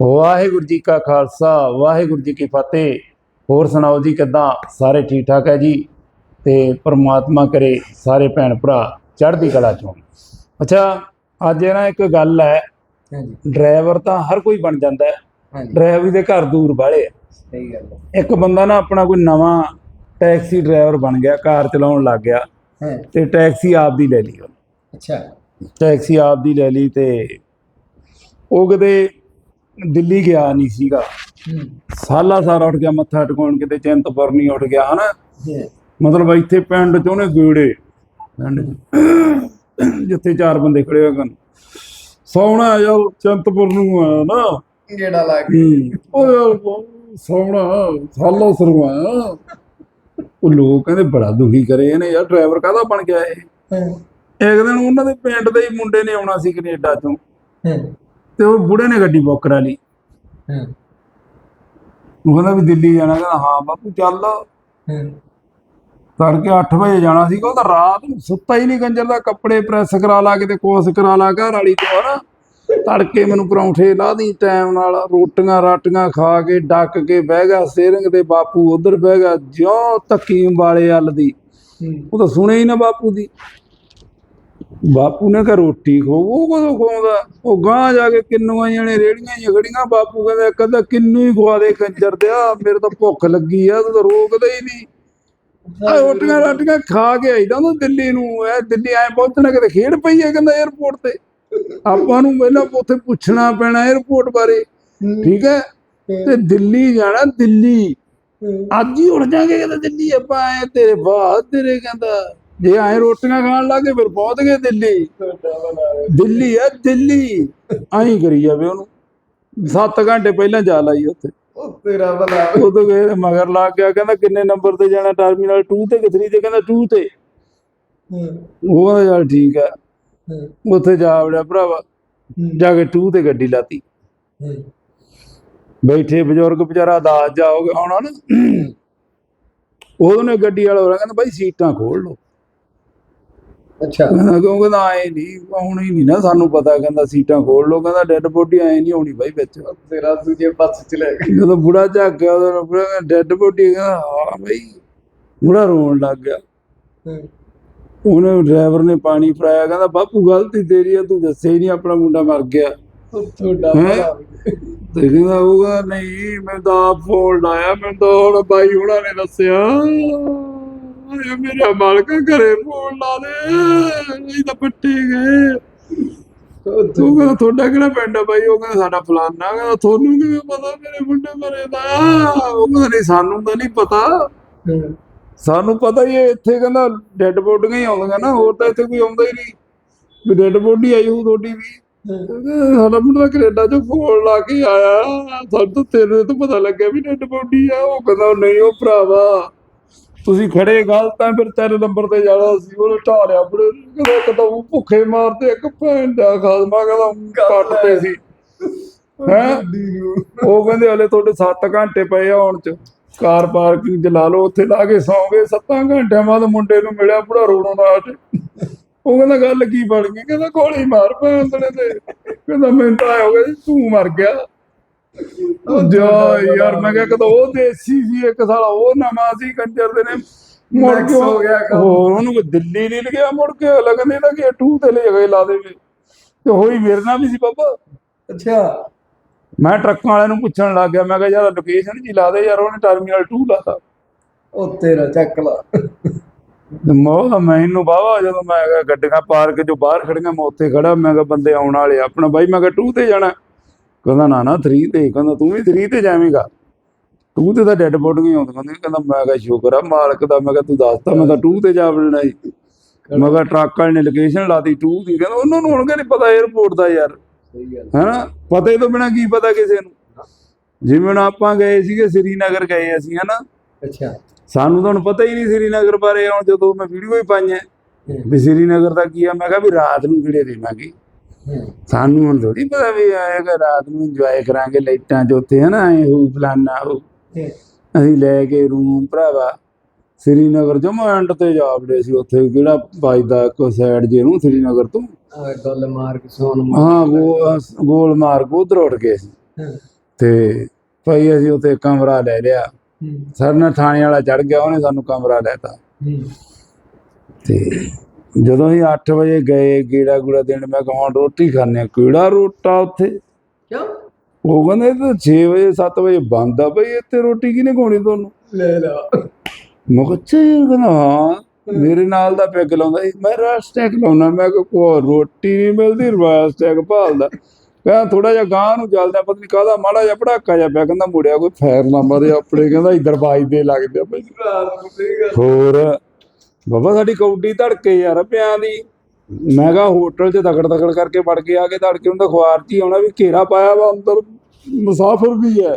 ਵਾਹਿਗੁਰੂ ਜੀ ਕਾ ਖਾਲਸਾ ਵਾਹਿਗੁਰੂ ਜੀ ਕੀ ਫਤਿਹ। ਹੋਰ ਸੁਣਾਓ ਜੀ ਕਿੱਦਾਂ? ਸਾਰੇ ਠੀਕ ਠਾਕ ਹੈ ਜੀ? ਤੇ ਪ੍ਰਮਾਤਮਾ ਕਰੇ ਸਾਰੇ ਭੈਣ ਭਰਾ ਚੜ੍ਹਦੀ ਕਲਾ ਚੋਂ। ਅੱਛਾ ਅੱਜ ਇਹ ਨਾ ਇੱਕ ਗੱਲ ਹੈ ਡਰਾਈਵਰ ਤਾਂ ਹਰ ਕੋਈ ਬਣ ਜਾਂਦਾ ਹੈ। ਡਰਾਈਵਰੀ ਦੇ ਘਰ ਦੂਰ ਬਾਹਲੇ ਆ। ਸਹੀ ਗੱਲ ਹੈ। ਇੱਕ ਬੰਦਾ ਨਾ ਆਪਣਾ ਕੋਈ ਨਵਾਂ ਟੈਕਸੀ ਡਰਾਈਵਰ ਬਣ ਗਿਆ ਕਾਰ ਚਲਾਉਣ ਲੱਗ ਗਿਆ ਤੇ ਟੈਕਸੀ ਆਪ ਦੀ ਲੈ ਲਈ ਅੱਛਾ। ਟੈਕਸੀ ਆਪ ਦੀ ਲੈ ਲਈ ਤੇ ਉਹ ਕਿਤੇ ਦਿੱਲੀ ਗਿਆ ਨਹੀਂ ਸੀਗਾ। ਸਾਲਾ ਸਾਰਾ ਉੱਠ ਗਿਆ ਮੱਥਾ ਟਿਕਾਉਣ ਕਿਤੇ ਚਿੰਤਪੁਰਨੀ ਉੱਠ ਗਿਆ ਹਨਾ? ਮਤਲਬ ਇੱਥੇ ਪਿੰਡ ਚ ਉਹਨੇ ਗੇੜੇ ਜਿੱਥੇ ਚਾਰ ਬੰਦੇ ਖੜੇ ਹੋ ਗਏ ਸੋਹਣਾ ਯਾਰ ਚਿੰਤਪੁਰ ਨੂੰ ਆਇਆ ਨਾ। ਗੇੜਾ ਲਾ ਹੂੰ। ਉਹ ਯਾਰ ਸੋਹਣਾ ਸਾਲਾ ਸਰਵਾ ਉਹ ਲੋਕ ਕਹਿੰਦੇ ਬੜਾ ਦੁਖੀ ਕਰੇ ਇਹਨੇ ਯਾਰ ਡਰਾਈਵਰ ਕਾਹਦਾ ਬਣ ਗਿਆ ਇਹ? ਇੱਕ ਦਿਨ ਉਹਨਾਂ ਦੇ ਪਿੰਡ ਦੇ ਹੀ ਮੁੰਡੇ ਨੇ ਆਉਣਾ ਸੀ ਕੈਨੇਡਾ ਤੋਂ ਤੇ ਉਹ ਬੁੜੇ ਨੇ ਗੱਡੀ ਬੁੱਕ ਕਰਾ ਲਈ। ਹਾਂ। ਉਹ ਕਹਿੰਦਾ ਵੀ ਦਿੱਲੀ ਜਾਣਾ ਕਹਿੰਦਾ ਹਾਂ ਬਾਪੂ ਚੱਲ। ਹਾਂ। ਤੜਕੇ 8 ਵਜੇ ਜਾਣਾ ਸੀਗਾ ਉਹ ਤਾਂ ਰਾਤ ਨੂੰ ਸੁੱਤਾ ਹੀ ਨਹੀਂ ਕੰਜਰ ਦਾ ਕੱਪੜੇ ਪ੍ਰੈਸ ਕਰਾ ਲਾ ਕਿਤੇ ਕੋਸ ਕਰਾ ਲਾ ਘਰ ਵਾਲੀ ਤੋਂ ਹਨਾ। ਤੜਕੇ ਮੈਨੂੰ ਪਰੌਂਠੇ ਲਾ ਦੀ ਟਾਈਮ ਨਾਲ ਰੋਟੀਆਂ ਰਾਟੀਆਂ ਖਾ ਕੇ ਡੱਕ ਕੇ ਬਹਿ ਗਿਆ ਸੇਰਿੰਗ ਤੇ ਬਾਪੂ ਉਧਰ ਬਹਿ ਗਿਆ ਜਿਉਂ ਤੱਕੀ ਵਾਲੇ ਹੱਲ ਦੀ। ਉਹ ਤਾਂ ਸੁਣੇ ਹੀ ਨਾ ਬਾਪੂ ਦੀ। ਬਾਪੂ ਨੇ ਕਿਹਾ ਰੋਟੀ ਖੋ ਉਹ ਕਦੋਂ ਖਵਾਉਂਦਾ? ਉਹ ਗਾਂ ਜਾ ਕੇ ਕਿੰਨੂਆਂ ਜਣੇ ਰੇੜੀਆਂ ਹੀ ਬਾਪੂ ਕਹਿੰਦਾ ਇੱਕ ਕਿੰਨੂ ਹੀ ਖਵਾ ਦੇ ਕੰਜਰ ਤੇ ਆ ਮੇਰੇ ਤਾਂ ਭੁੱਖ ਲੱਗੀ ਆ ਤੂੰ ਰੋਕਦਾ ਹੀ ਨਹੀਂ। ਆ ਰੋਟੀਆਂ ਰਾਟੀਆਂ ਖਾ ਕੇ ਆਈਦਾ ਉਹ ਦਿੱਲੀ ਨੂੰ ਐ ਦਿੱਲੀ ਐ ਪਹੁੰਚਣਾ ਕਿਤੇ ਖੇਡ ਪਈ ਐ ਕਹਿੰਦਾ 에ਅਰਪੋਰਟ ਤੇ। ਆਪਾਂ ਨੂੰ ਪਹਿਲਾਂ ਉੱਥੇ ਪੁੱਛਣਾ ਪੈਣਾ 에ਅਰਪੋਰਟ ਬਾਰੇ ਠੀਕ ਹੈ। ਤੇ ਦਿੱਲੀ ਜਾਣਾ ਦਿੱਲੀ। ਅੱਜ ਹੀ ਉੱਠ ਜਾਗੇ ਕਹਿੰਦਾ ਦਿੱਲੀ ਆਪਾਂ ਐ ਤੇਰੇ ਬਾਅਦ ਤੇਰੇ ਕਹਿੰਦਾ। ਜੇ ਐ ਰੋਟੀਆਂ ਖਾਣ ਲੱਗੇ ਫਿਰ ਪਹੁੰਚ ਗਏ ਦਿੱਲੀ। ਦਿੱਲੀ ਆ ਦਿੱਲੀ। ਐਂ ਕਰੀ ਜਾਵੇ ਉਹਨੂੰ। 7 ਘੰਟੇ ਪਹਿਲਾਂ ਜਾ ਲਾਈ ਉੱਥੇ। ਉਹ ਤੇਰਾ ਮਗਰ ਲੱਗ ਗਿਆ ਕਹਿੰਦਾ ਕਿੰਨੇ ਨੰਬਰ ਤੇ ਜਾਣਾ ਟਰਮੀਨਲ 2 ਤੇ ਕਿ 3 ਤੇ? ਕਹਿੰਦਾ 2 ਤੇ। ਹਾਂ। ਉਹ ਕਹਿੰਦਾ ਚੱਲ ਠੀਕ ਆ ਹਾਂ। ਉੱਥੇ ਜਾ ਵੜਿਆ ਭਰਾਵਾ। ਜਾ ਕੇ 2 ਤੇ ਗੱਡੀ ਲਾਤੀ। ਹਾਂ। ਬੈਠੇ ਬਜ਼ੁਰਗ ਵਿਚਾਰਾ ਦਾਸ ਜਾ ਹੋ ਗਿਆ। ਹੋਣਾ ਨਾ ਉਹਨੇ ਗੱਡੀ ਵਾਲਾ ਕਹਿੰਦਾ ਬਾਈ ਸੀਟਾਂ ਖੋਲ ਲਓ। ਅੱਛਾ। ਕਿਉਂ ਕਹਿੰਦਾ ਆਏ ਨਹੀਂ ਆਉਣੀ ਨਹੀਂ ਨਾ ਸਾਨੂੰ ਪਤਾ ਕਹਿੰਦਾ ਸੀਟਾਂ ਖੋਲ ਲਓ ਕਹਿੰਦਾ ਡੈੱਡ ਬੋਡੀ ਆਏ ਨਹੀਂ ਆਉਣੀ ਬਾਈ ਵਿੱਚ। ਤੇਰਾ ਦੂਜੇ ਪਾਸੇ ਚ ਲੈ ਗਿਆ ਜਦੋਂ ਬੁੜਾ ਝੱਕ ਗਿਆ ਉਹਦਾ ਬੁੜਾ ਡੈੱਡ ਬੋਡੀ ਕਹਿੰਦਾ ਹਾਂ ਬਾਈ ਬੁੜਾ ਰੋਣ ਲੱਗ ਗਿਆ। ਹਾਂ। ਉਹਨੇ ਡਰਾਈਵਰ ਨੇ ਪਾਣੀ ਫੜਾਇਆ ਕਹਿੰਦਾ ਬਾਪੂ ਗਲਤੀ ਤੇਰੀ ਆ ਤੂੰ ਦੱਸਿਆ ਹੀ ਨਹੀਂ ਆਪਣਾ ਮੁੰਡਾ ਮਰ ਗਿਆ। ਤੁਹਾਡਾ ਹੈਂ? ਤੇ ਕਹਿੰਦਾ ਨਹੀਂ ਮੈਂ ਤਾਂ ਫੋਨ ਲਾਇਆ ਮੈਂ ਤਾਂ ਹੁਣ ਬਾਈ ਹੁਣਾਂ ਨੇ ਦੱਸਿਆ। ਇਹ ਮੇਰਾ ਮਾਲਕ ਘਰੇ ਫੋਨ ਲਾ ਦੇ। ਨਹੀਂ ਤਾਂ ਪੱਟੇ ਗਏ। ਉਹ ਤੂੰ ਕਹਿੰਦਾ ਤੁਹਾਡਾ ਕਿਹੜਾ ਪਿੰਡ ਆ ਬਾਈ? ਉਹ ਕਹਿੰਦਾ ਸਾਡਾ ਫਲਾਨਾ। ਕਹਿੰਦਾ ਤੁਹਾਨੂੰ ਕਿਵੇਂ ਪਤਾ ਮੇਰੇ ਮੁੰਡੇ ਮਰੇ ਦਾ? ਉਹ ਕਹਿੰਦਾ ਨਹੀਂ ਸਾਨੂੰ ਤਾਂ ਨਹੀਂ ਪਤਾ। ਸਾਨੂੰ ਪਤਾ ਹੀ ਇੱਥੇ ਕਹਿੰਦਾ ਡੈੱਡ ਬੋਡੀਆਂ ਹੀ ਆਉਂਦੀਆਂ ਨਾ। ਹੋਰ ਤਾਂ ਇੱਥੇ ਕੋਈ ਆਉਂਦਾ ਹੀ ਨਹੀਂ। ਵੀ ਡੈੱਡ ਬੋਡੀ ਆਈ ਹੋਊ ਤੁਹਾਡੀ ਵੀ। ਸਾਡਾ ਮੁੰਡਾ ਕੈਨੇਡਾ ਚੋਂ ਫੋਨ ਲਾ ਕੇ ਆਇਆ। ਸਾਨੂੰ ਤਾਂ ਤੇਰੇ ਤੋਂ ਪਤਾ ਲੱਗਿਆ ਵੀ ਡੈੱਡ ਬੋਡੀ ਆ। ਉਹ ਕਹਿੰਦਾ ਨਹੀਂ ਉਹ ਭਰਾਵਾ। ਤੁਸੀਂ ਖੜੇ ਗਲਤ ਆ ਫਿਰ ਤਿੰਨ ਨੰਬਰ ਤੇ ਜਾਣਾ ਸੀ ਉਹਨੇ ਢਾਲਿਆ ਬੜੇ ਕਹਿੰਦਾ ਇੱਕ ਤਾਂ ਉਹ ਭੁੱਖੇ ਮਾਰਦੇ ਇੱਕ ਭੈਣ ਦਾ ਖਾਸਮਾ ਕਹਿੰਦਾ ਕੱਟ ਤੇ ਸੀ। ਹੈਂ? ਉਹ ਕਹਿੰਦੇ ਹਲੇ ਤੁਹਾਡੇ 7 ਘੰਟੇ ਪਏ ਆਉਣ ਚ। ਕਾਰ ਪਾਰਕਿੰਗ ਚ ਲਾ ਲਓ ਉੱਥੇ ਲਾ ਕੇ ਸੌਂ ਗਏ 7 ਘੰਟਿਆਂ ਬਾਅਦ ਮੁੰਡੇ ਨੂੰ ਮਿਲਿਆ ਬੁੜਾ ਰੋਣੋਂ ਹਟੇ ਉਹ ਕਹਿੰਦਾ ਗੱਲ ਕੀ ਬਣ ਗਈ? ਕਹਿੰਦਾ ਗੋਲੀ ਮਾਰ ਦੇ ਤੇ। ਕਹਿੰਦਾ ਮੈਨੂੰ ਤਾਂ ਹੋ ਗਿਆ ਤੂੰ ਮਰ ਗਿਆ। ਜਾ ਯਾਰ ਮੈਂ ਕਿਹਾ ਕਦੋਂ ਉਹ ਦੇਸੀ ਸੀ ਇੱਕ ਸਾਲਾ ਉਹ ਨਵਾਂ ਸੀ ਕੰਜਰ ਦੇ ਨੇ। ਮੁੜ ਕੇ ਹੋ ਗਿਆ। ਹੋਰ ਉਹਨੂੰ ਦਿੱਲੀ ਨਹੀਂ ਲਗਿਆ ਮੁੜ ਕੇ ਲੱਗਦੇ ਤਾਂ ਕਿ ਟੂ ਤੇ ਲੈ ਗਏ ਲਾ ਦੇਵੇ। ਤੇ ਹੋਈ ਮੇਰੇ ਨਾਲ ਵੀ ਸੀ ਬਾਬਾ। ਅੱਛਾ। ਮੈਂ ਟਰੱਕਾਂ ਵਾਲਿਆਂ ਨੂੰ ਪੁੱਛਣ ਲੱਗ ਗਿਆ ਮੈਂ ਕਿਹਾ ਯਾਰ ਲੋਕੇਸ਼ਨ ਜੀ ਲਾ ਦੇ ਯਾਰ ਉਹਨੇ ਟਰਮੀਨਲ 2 ਲਾਤਾ ਉਹ ਤੇਰਾ ਚੱਕ ਲਾ। ਮੋਹ ਮੈਨੂੰ ਬਾਵਾ ਜਦੋਂ ਮੈਂ ਗੱਡੀਆਂ ਪਾਰਕ ਜੋ ਬਾਹਰ ਖੜੀਆਂ ਮੈਂ ਉੱਥੇ ਖੜਾ ਮੈਂ ਕਿਹਾ ਬੰਦੇ ਆਉਣ ਵਾਲੇ। ਆਪਣਾ ਬਾਈ ਮੈਂ ਕਿਹਾ 2 ਤੇ ਜਾਣਾ। ਕਹਿੰਦਾ ਨਾ ਨਾ 3 ਤੇ ਕਹਿੰਦਾ ਤੂੰ ਵੀ 3 ਤੇ ਜਾਵੇਂਗਾ। 2 ਤੇ ਤਾਂ ਡੈੱਡ ਬੋਡੀਆਂ ਆਉਂਦੀਆਂ ਨੇ ਕਹਿੰਦਾ ਮੈਂ ਕਿਹਾ ਸ਼ੁਕਰ ਆ ਮਾਲਕ ਦਾ ਮੈਂ ਕਿਹਾ ਤੂੰ ਦੱਸਤਾ ਮੈਂ ਤਾਂ 2 ਤੇ ਜਾ ਵੜਨਾ ਸੀ ਮੈਂ ਕਿਹਾ ਟਰੱਕ ਵਾਲੇ ਨੇ ਲੋਕੇਸ਼ਨ ਲਾਤੀ 2 ਦੀ ਕਹਿੰਦਾ ਉਹਨਾਂ ਨੂੰ ਹੁਣ ਕਿ ਨਹੀਂ ਪਤਾ 에어ਪੋਰਟ ਦਾ ਯਾਰ। ਸਹੀ ਗੱਲ ਹੈਨਾ? ਪਤੇ ਤੋਂ ਬਿਨਾ ਕੀ ਪਤਾ ਕਿਸੇ ਨੂੰ? ਜਿਵੇਂ ਹੁਣ ਆਪਾਂ ਗਏ ਸੀਗੇ ਸ੍ਰੀਨਗਰ ਗਏ ਅਸੀਂ ਹਨਾ? ਅੱਛਾ। ਸਾਨੂੰ ਤਾਂ ਹੁਣ ਪਤਾ ਹੀ ਨਹੀਂ ਸ੍ਰੀਨਗਰ ਬਾਰੇ ਹੁਣ ਜਦੋਂ ਮੈਂ ਵੀਡੀਓ ਹੀ ਪਾਈਆਂ ਵੀ ਸ੍ਰੀਨਗਰ ਦਾ ਕੀ ਆ ਮੈਂ ਕਿਹਾ ਵੀ ਰਾਤ ਨੂੰ ਕਿਹੜੇ ਦੇਵਾਂਗੇ। ਹਾਂ ਸਾਨੂੰ ਹੁਣ ਥੋੜੀ ਪਤਾ ਵੀ ਆਏਗਾ ਰਾਤ ਨੂੰ ਇੰਜੋਏ ਕਰਾਂਗੇ ਲਾਈਟਾਂ 'ਚ ਉੱਥੇ ਹਨਾ ਐ ਹੋ ਫਲਾਨਾ ਹੋ ਅਸੀਂ ਲੈ ਕੇ ਰੂਮ ਭਰਾਵਾ ਸ੍ਰੀਨਗਰ ਜਮਾ ਐਂਡ ਤੇ ਜਾ ਵੜੇ ਸੀ ਉੱਥੇ ਕਿਹੜਾ ਵੱਜਦਾ ਕੋ ਸਾਈਡ ਜੇ ਨੂੰ ਸ੍ਰੀਨਗਰ ਤੋਂ। ਗੱਲ ਮਾਰ ਕੇ ਸੋਨ ਹਾਂ ਗੋ ਗੋਲ ਮਾਰਗ ਉਧਰ ਉੱਠ ਗਏ ਸੀ। ਤੇ ਭਾਈ ਅਸੀਂ ਉੱਥੇ ਕਮਰਾ ਲੈ ਲਿਆ। ਨਾਲ ਥਾਣੇ ਵਾਲਾ ਚੜ ਗਿਆ ਉਹਨੇ ਸਾਨੂੰ ਕਮਰਾ ਲੈਤਾ ਤੇ ਜਦੋਂ ਅਸੀਂ 8 ਵਜੇ ਗਏ ਗੇੜਾ ਗੂੜਾ ਦੇਣ ਮੈਂ ਕਿਹਾ ਰੋਟੀ ਖਾਣੇ ਕਿਹੜਾ ਰੋਟਾ ਉੱਥੇ? ਕਿਉਂ? ਉਹ ਕਹਿੰਦੇ ਤਾਂ 6 ਵਜੇ 7 ਵਜੇ ਬੰਦ ਆ ਬਈ ਇੱਥੇ ਰੋਟੀ ਕਿਹਨੇ ਖਾਣੀ ਤੁਹਾਨੂੰ? ਲੈ ਲਾ। ਮੈਂ ਕਹਿੰਦਾ ਹਾਂ। ਮੇਰੇ ਨਾਲ ਦਾ ਪੈਗ ਲਾਉਂਦਾ ਮੈਂ ਰਾਸਟੈਕ ਲਾਉਣਾ ਮੈਂ ਕੋਈ ਰੋਟੀ ਨਹੀਂ ਮਿਲਦੀ ਰਾਸਟੈਕ ਭਾਲਦਾ। ਕਹਿੰਦਾ ਥੋੜਾ ਜਿਹਾ ਗਾਂ ਨੂੰ ਚੱਲਦਾ ਪਤਾ ਨਹੀਂ ਕਾਹਦਾ ਮਾੜਾ ਜਿਹਾ ਪੜਾਕਾ ਜਿਹਾ ਪਿਆ। ਕਹਿੰਦਾ ਮੁੜਿਆ ਕੋਈ ਫੈਰ ਨਾ ਮਾਰੇ ਆਪਣੇ। ਕਹਿੰਦਾ ਇਧਰ ਬਾਜ ਦੇ ਲੱਗਦੇ ਆ ਬਈ। ਹੋਰ ਬਾਬਾ ਸਾਡੀ ਕੌਡੀ ਧੜਕੇ ਯਾਰ ਪਿਆਂ ਦੀ। ਮੈਂ ਕਿਹਾ ਹੋਟਲ 'ਚ ਤਕੜ ਤਕੜ ਕਰਕੇ ਵੜ ਕੇ ਆ ਕੇ ਧੜਕੇ ਹੁੰਦਾ ਖੁਆਰ 'ਚ ਹੀ ਆਉਣਾ ਵੀ ਘੇਰਾ ਪਾਇਆ ਵਾ ਅੰਦਰ ਮੁਸਾਫਰ ਵੀ ਹੈ।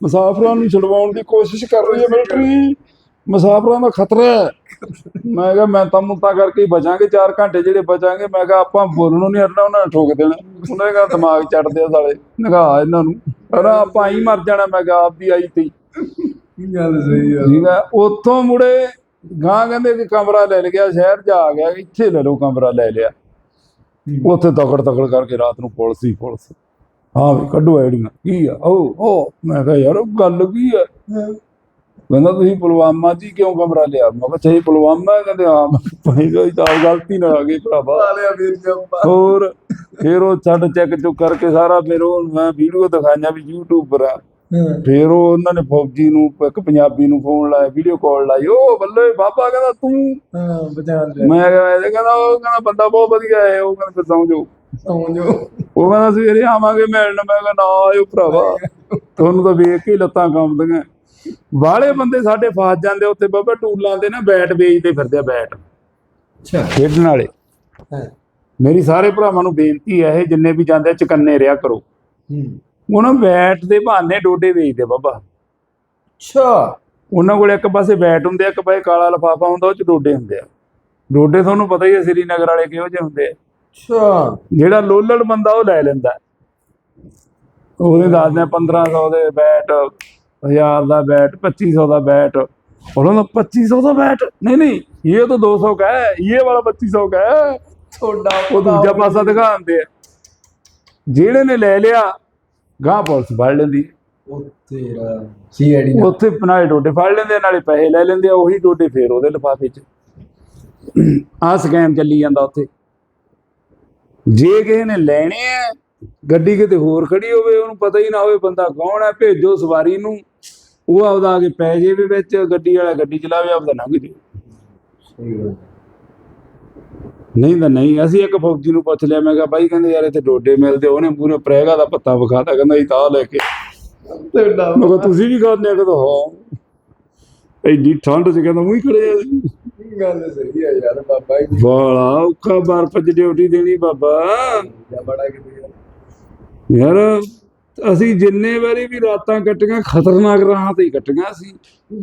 ਮੁਸਾਫਰਾਂ ਨੂੰ ਛਡਵਾਉਣ ਦੀ ਕੋਸ਼ਿਸ਼ ਕਰ ਰਹੀ ਹੈ ਮਿਲਟਰੀ ਮੁਸਾਫਰਾਂ ਦਾ ਖਤਰਾ ਹੈ। ਮੈਂ ਕਿਹਾ ਮੈਂ ਤਾਂ ਮੁੱਤਾ ਕਰਕੇ ਬਚਾਂਗੇ 4 ਘੰਟੇ ਜਿਹੜੇ ਬਚਾਂਗੇ ਮੈਂ ਕਿਹਾ ਆਪਾਂ ਬੋਲਣੋਂ ਨਹੀਂ ਹਟਣਾ ਉਹਨਾਂ ਨੇ ਠੋਕ ਦੇਣਾ। ਉਹਨਾਂ ਨੇ ਕਿਹਾ ਦਿਮਾਗ ਚੜਦੇ ਆ ਸਾਲੇ ਨਿਗਾਹ ਇਹਨਾਂ ਨੂੰ। ਕਹਿੰਦਾ ਆਪਾਂ ਹੀ ਮਰ ਜਾਣਾ ਮੈਂ ਕਿਹਾ ਆਪਦੀ ਆਈ ਤੇ। ਗੱਲ ਸਹੀ ਆ। ਠੀਕ ਹੈ ਉੱਥੋਂ ਮੁੜੇ ਗਾਂ ਕਹਿੰਦੇ ਕਿ ਕਮਰਾ ਲੈ ਲਿਆ ਸ਼ਹਿਰ ਜਾ ਆ ਗਿਆ ਇੱਥੇ ਲੈ ਲਓ ਕਮਰਾ ਲੈ ਲਿਆ। ਉੱਥੇ ਤਕੜ ਤਕੜ ਕਰਕੇ ਰਾਤ ਨੂੰ ਪੁਲਿਸ ਹੀ ਪੁਲਿਸ। ਹਾਂ ਵੀ ਕੱਢੋ ਆਈਡੀਆਂ ਕੀ ਆ? ਉਹ ਉਹ ਮੈਂ ਕਿਹਾ ਯਾਰ ਉਹ ਗੱਲ ਕੀ ਆ? ਕਹਿੰਦਾ ਤੁਸੀਂ ਪੁਲਵਾਮਾ ਹੀ ਕਿਉਂ ਕਮਰਾ ਲਿਆ? ਮੈਂ ਕਿਹਾ ਚਾਹੀ ਪੁਲਵਾਮਾ ਹੈ?" ਕਹਿੰਦੇ ਕਿਹਾ ਭਾਈ ਜੀ ਤਾਂ ਗਲਤੀ ਨਾਲ ਆ ਗਈ ਭਰਾਵਾ। ਵਾਲਿਆ ਵੀਰ ਜੰਪਾ ਹੋਰ ਫਿਰ ਉਹ ਛੱਡ ਚੈੱਕ ਚੁੱਕ ਕਰਕੇ ਸਾਰਾ ਫਿਰ ਉਹ ਮੈਂ ਵੀਡੀਓ ਦਿਖਾਈਆਂ ਵੀ YouTube ਪਰ ਆ। ਫਿਰ ਉਹ ਉਹਨਾਂ ਨੇ ਫੌਜੀ ਨੂੰ ਇੱਕ ਪੰਜਾਬੀ ਨੂੰ ਫੋਨ ਲਾਇਆ ਵੀਡੀਓ ਕਾਲ ਲਾਈ। ਉਹ ਬੱਲੇ ਬਾਬਾ ਕਹਿੰਦਾ ਤੂੰ ਹਾਂ ਬਚਾ ਲੈ ਮੈਂ ਕਿਹਾ ਇਹ ਕਹਿੰਦਾ ਉਹ ਕਹਿੰਦਾ ਬੰਦਾ ਬਹੁਤ ਵਧੀਆ ਹੈ। ਉਹ ਕਹਿੰਦਾ ਸਮਝੋ। ਸਮਝੋ। ਉਹ ਕਹਿੰਦਾ ਸਵੇਰੇ ਆਵਾਂਗੇ ਮਿਲਣ। ਮੈਂ ਕਿਹਾ ਨਾ ਆਇਓ ਭਰਾਵਾ। ਤੁਹਾਨੂੰ ਤਾਂ ਵੇਖ ਕੇ ਲੱਤਾਂ ਕੰਬਦੀਆਂ। ਬਾਹਲੇ ਬੰਦੇ ਸਾਡੇ ਫਸ ਜਾਂਦੇ ਉੱਥੇ ਬਾਬਾ ਟੂਲਾਂ ਦੇ ਨਾ ਬੈਟ ਵੇਚਦੇ ਫਿਰਦੇ ਆ ਬੈਟ। ਅੱਛਾ। ਖੇਡਣ ਵਾਲੇ। ਮੇਰੀ ਸਾਰੇ ਭਰਾਵਾਂ ਨੂੰ ਬੇਨਤੀ ਹੈ ਇਹ ਜਿੰਨੇ ਵੀ ਜਾਂਦੇ ਚੁਕੰਨੇ ਰਿਆ ਕਰੋ। ਹੂੰ। ਉਹਨਾਂ ਬੈਟ ਦੇ ਬਹਾਨੇ ਡੋਡੇ ਵੇਚਦੇ ਬਾਬਾ। ਅੱਛਾ। ਉਹਨਾਂ ਕੋਲ ਇੱਕ ਪਾਸੇ ਬੈਟ ਹੁੰਦੇ ਆ ਇੱਕ ਪਾਸੇ ਕਾਲਾ ਲਫਾਫਾ ਹੁੰਦਾ ਉਹ ਚ ਡੋਡੇ ਹੁੰਦੇ ਆ। ਡੋਡੇ ਤੁਹਾਨੂੰ ਪਤਾ ਹੀ ਹੈ ਸ੍ਰੀਨਗਰ ਵਾਲੇ ਕਿਹੋ ਜਿਹੇ ਹੁੰਦੇ ਆ। ਅੱਛਾ। ਜਿਹੜਾ ਲੋਲੜ ਬੰਦਾ ਉਹ ਲੈ ਲੈਂਦਾ। ਉਹਦੇ ਦੱਸਦੇ 1500 ਦੇ ਬੈਟ 1000 ਦਾ ਬੈਟ 2500 ਦਾ ਬੈਟ। ਉਹਨਾਂ ਦਾ 2500 ਦਾ ਬੈਟ? ਨਹੀਂ ਨਹੀਂ ਇਹ ਤਾਂ 200 ਕਾ ਹੈ ਇਹ ਵਾਲਾ 2500 ਕਾ ਹੈ। ਤੁਹਾਡਾ ਉਹ ਦੂਜਾ ਪਾਸਾ ਦਿਖਾਉਂਦੇ ਆ। ਜਿਹੜੇ ਨੇ ਲੈ ਲਿਆ ਗਾਂ ਪੁਲਿਸ ਫੜ ਲੈਂਦੀ। ਉਹ ਤੇਰਾ ਸੀਆਈਡੀ ਉੱਥੇ ਨਾਲੇ ਡੋਡੇ ਫੜ ਲੈਂਦੇ ਆ, ਨਾਲੇ ਪੈਸੇ ਲੈ ਲੈਂਦੇ ਆ ਉਹੀ ਡੋਡੇ ਫੇਰ ਉਹਦੇ ਲਿਫਾਫੇ 'ਚ। ਆਹ ਸਕੈਮ ਚੱਲੀ ਜਾਂਦਾ ਉੱਥੇ। ਜੇ ਕਿਸੇ ਨੇ ਲੈਣੇ ਆ ਗੱਡੀ ਕਿਤੇ ਹੋਰ ਖੜੀ ਹੋਵੇ ਉਹਨੂੰ ਪਤਾ ਹੀ ਨਾ ਹੋਵੇ ਬੰਦਾ ਕੌਣ ਹੈ ਭੇਜੋ ਸਵਾਰੀ ਨੂੰ। ਉਹ ਆਪਦਾ ਆ ਕੇ ਪੈ ਜੇ ਵੀ ਵਿੱਚ ਗੱਡੀ ਵਾਲਾ ਗੱਡੀ ਚਲਾਵੇ ਆਪਦਾ ਲੰਘ ਜੇ ਸਹੀ ਗੱਲ। ਨਹੀਂ ਤਾਂ ਨਹੀਂ ਅਸੀਂ ਇੱਕ ਫੌਜੀ ਨੂੰ ਪੁੱਛ ਲਿਆ ਮੈਂ ਕਿਹਾ ਬਾਈ ਕਹਿੰਦੇ ਯਾਰ ਇੱਥੇ ਡੋਡੇ ਮਿਲਦੇ ਉਹਨੇ ਪੂਰੇ ਪ੍ਰੈਗਾ ਦਾ ਪੱਤਾ ਵਿਖਾਤਾ ਕਹਿੰਦਾ ਇਹ ਤਾਂ ਲੈ ਕੇ। ਮੈਂ ਕਿਹਾ ਤੁਸੀਂ ਵੀ ਖਾਂਦੇ ਆ ਕਹਿੰਦਾ ਹਾਂ। ਐਡੀ ਠੰਡ ਚ ਕਹਿੰਦਾ ਮੂੰਹ ਹੀ ਖੜੇ ਆ। ਗੱਲ ਸਹੀ ਆ ਯਾਰ ਬਾਬਾ ਜੀ। ਬਾਲਾ ਔਖਾ ਬਰਫ ਚ ਡਿਊਟੀ ਦੇਣੀ ਬਾਬਾ। ਬੜਾ ਕਿਤੇ ਯਾਰ ਅਸੀਂ ਜਿੰਨੇ ਵਾਰੀ ਵੀ ਰਾਤਾਂ ਕੱਟੀਆਂ ਖਤਰਨਾਕ ਰਾਹਾਂ ਤੇ ਹੀ ਕੱਟੀਆਂ ਸੀ।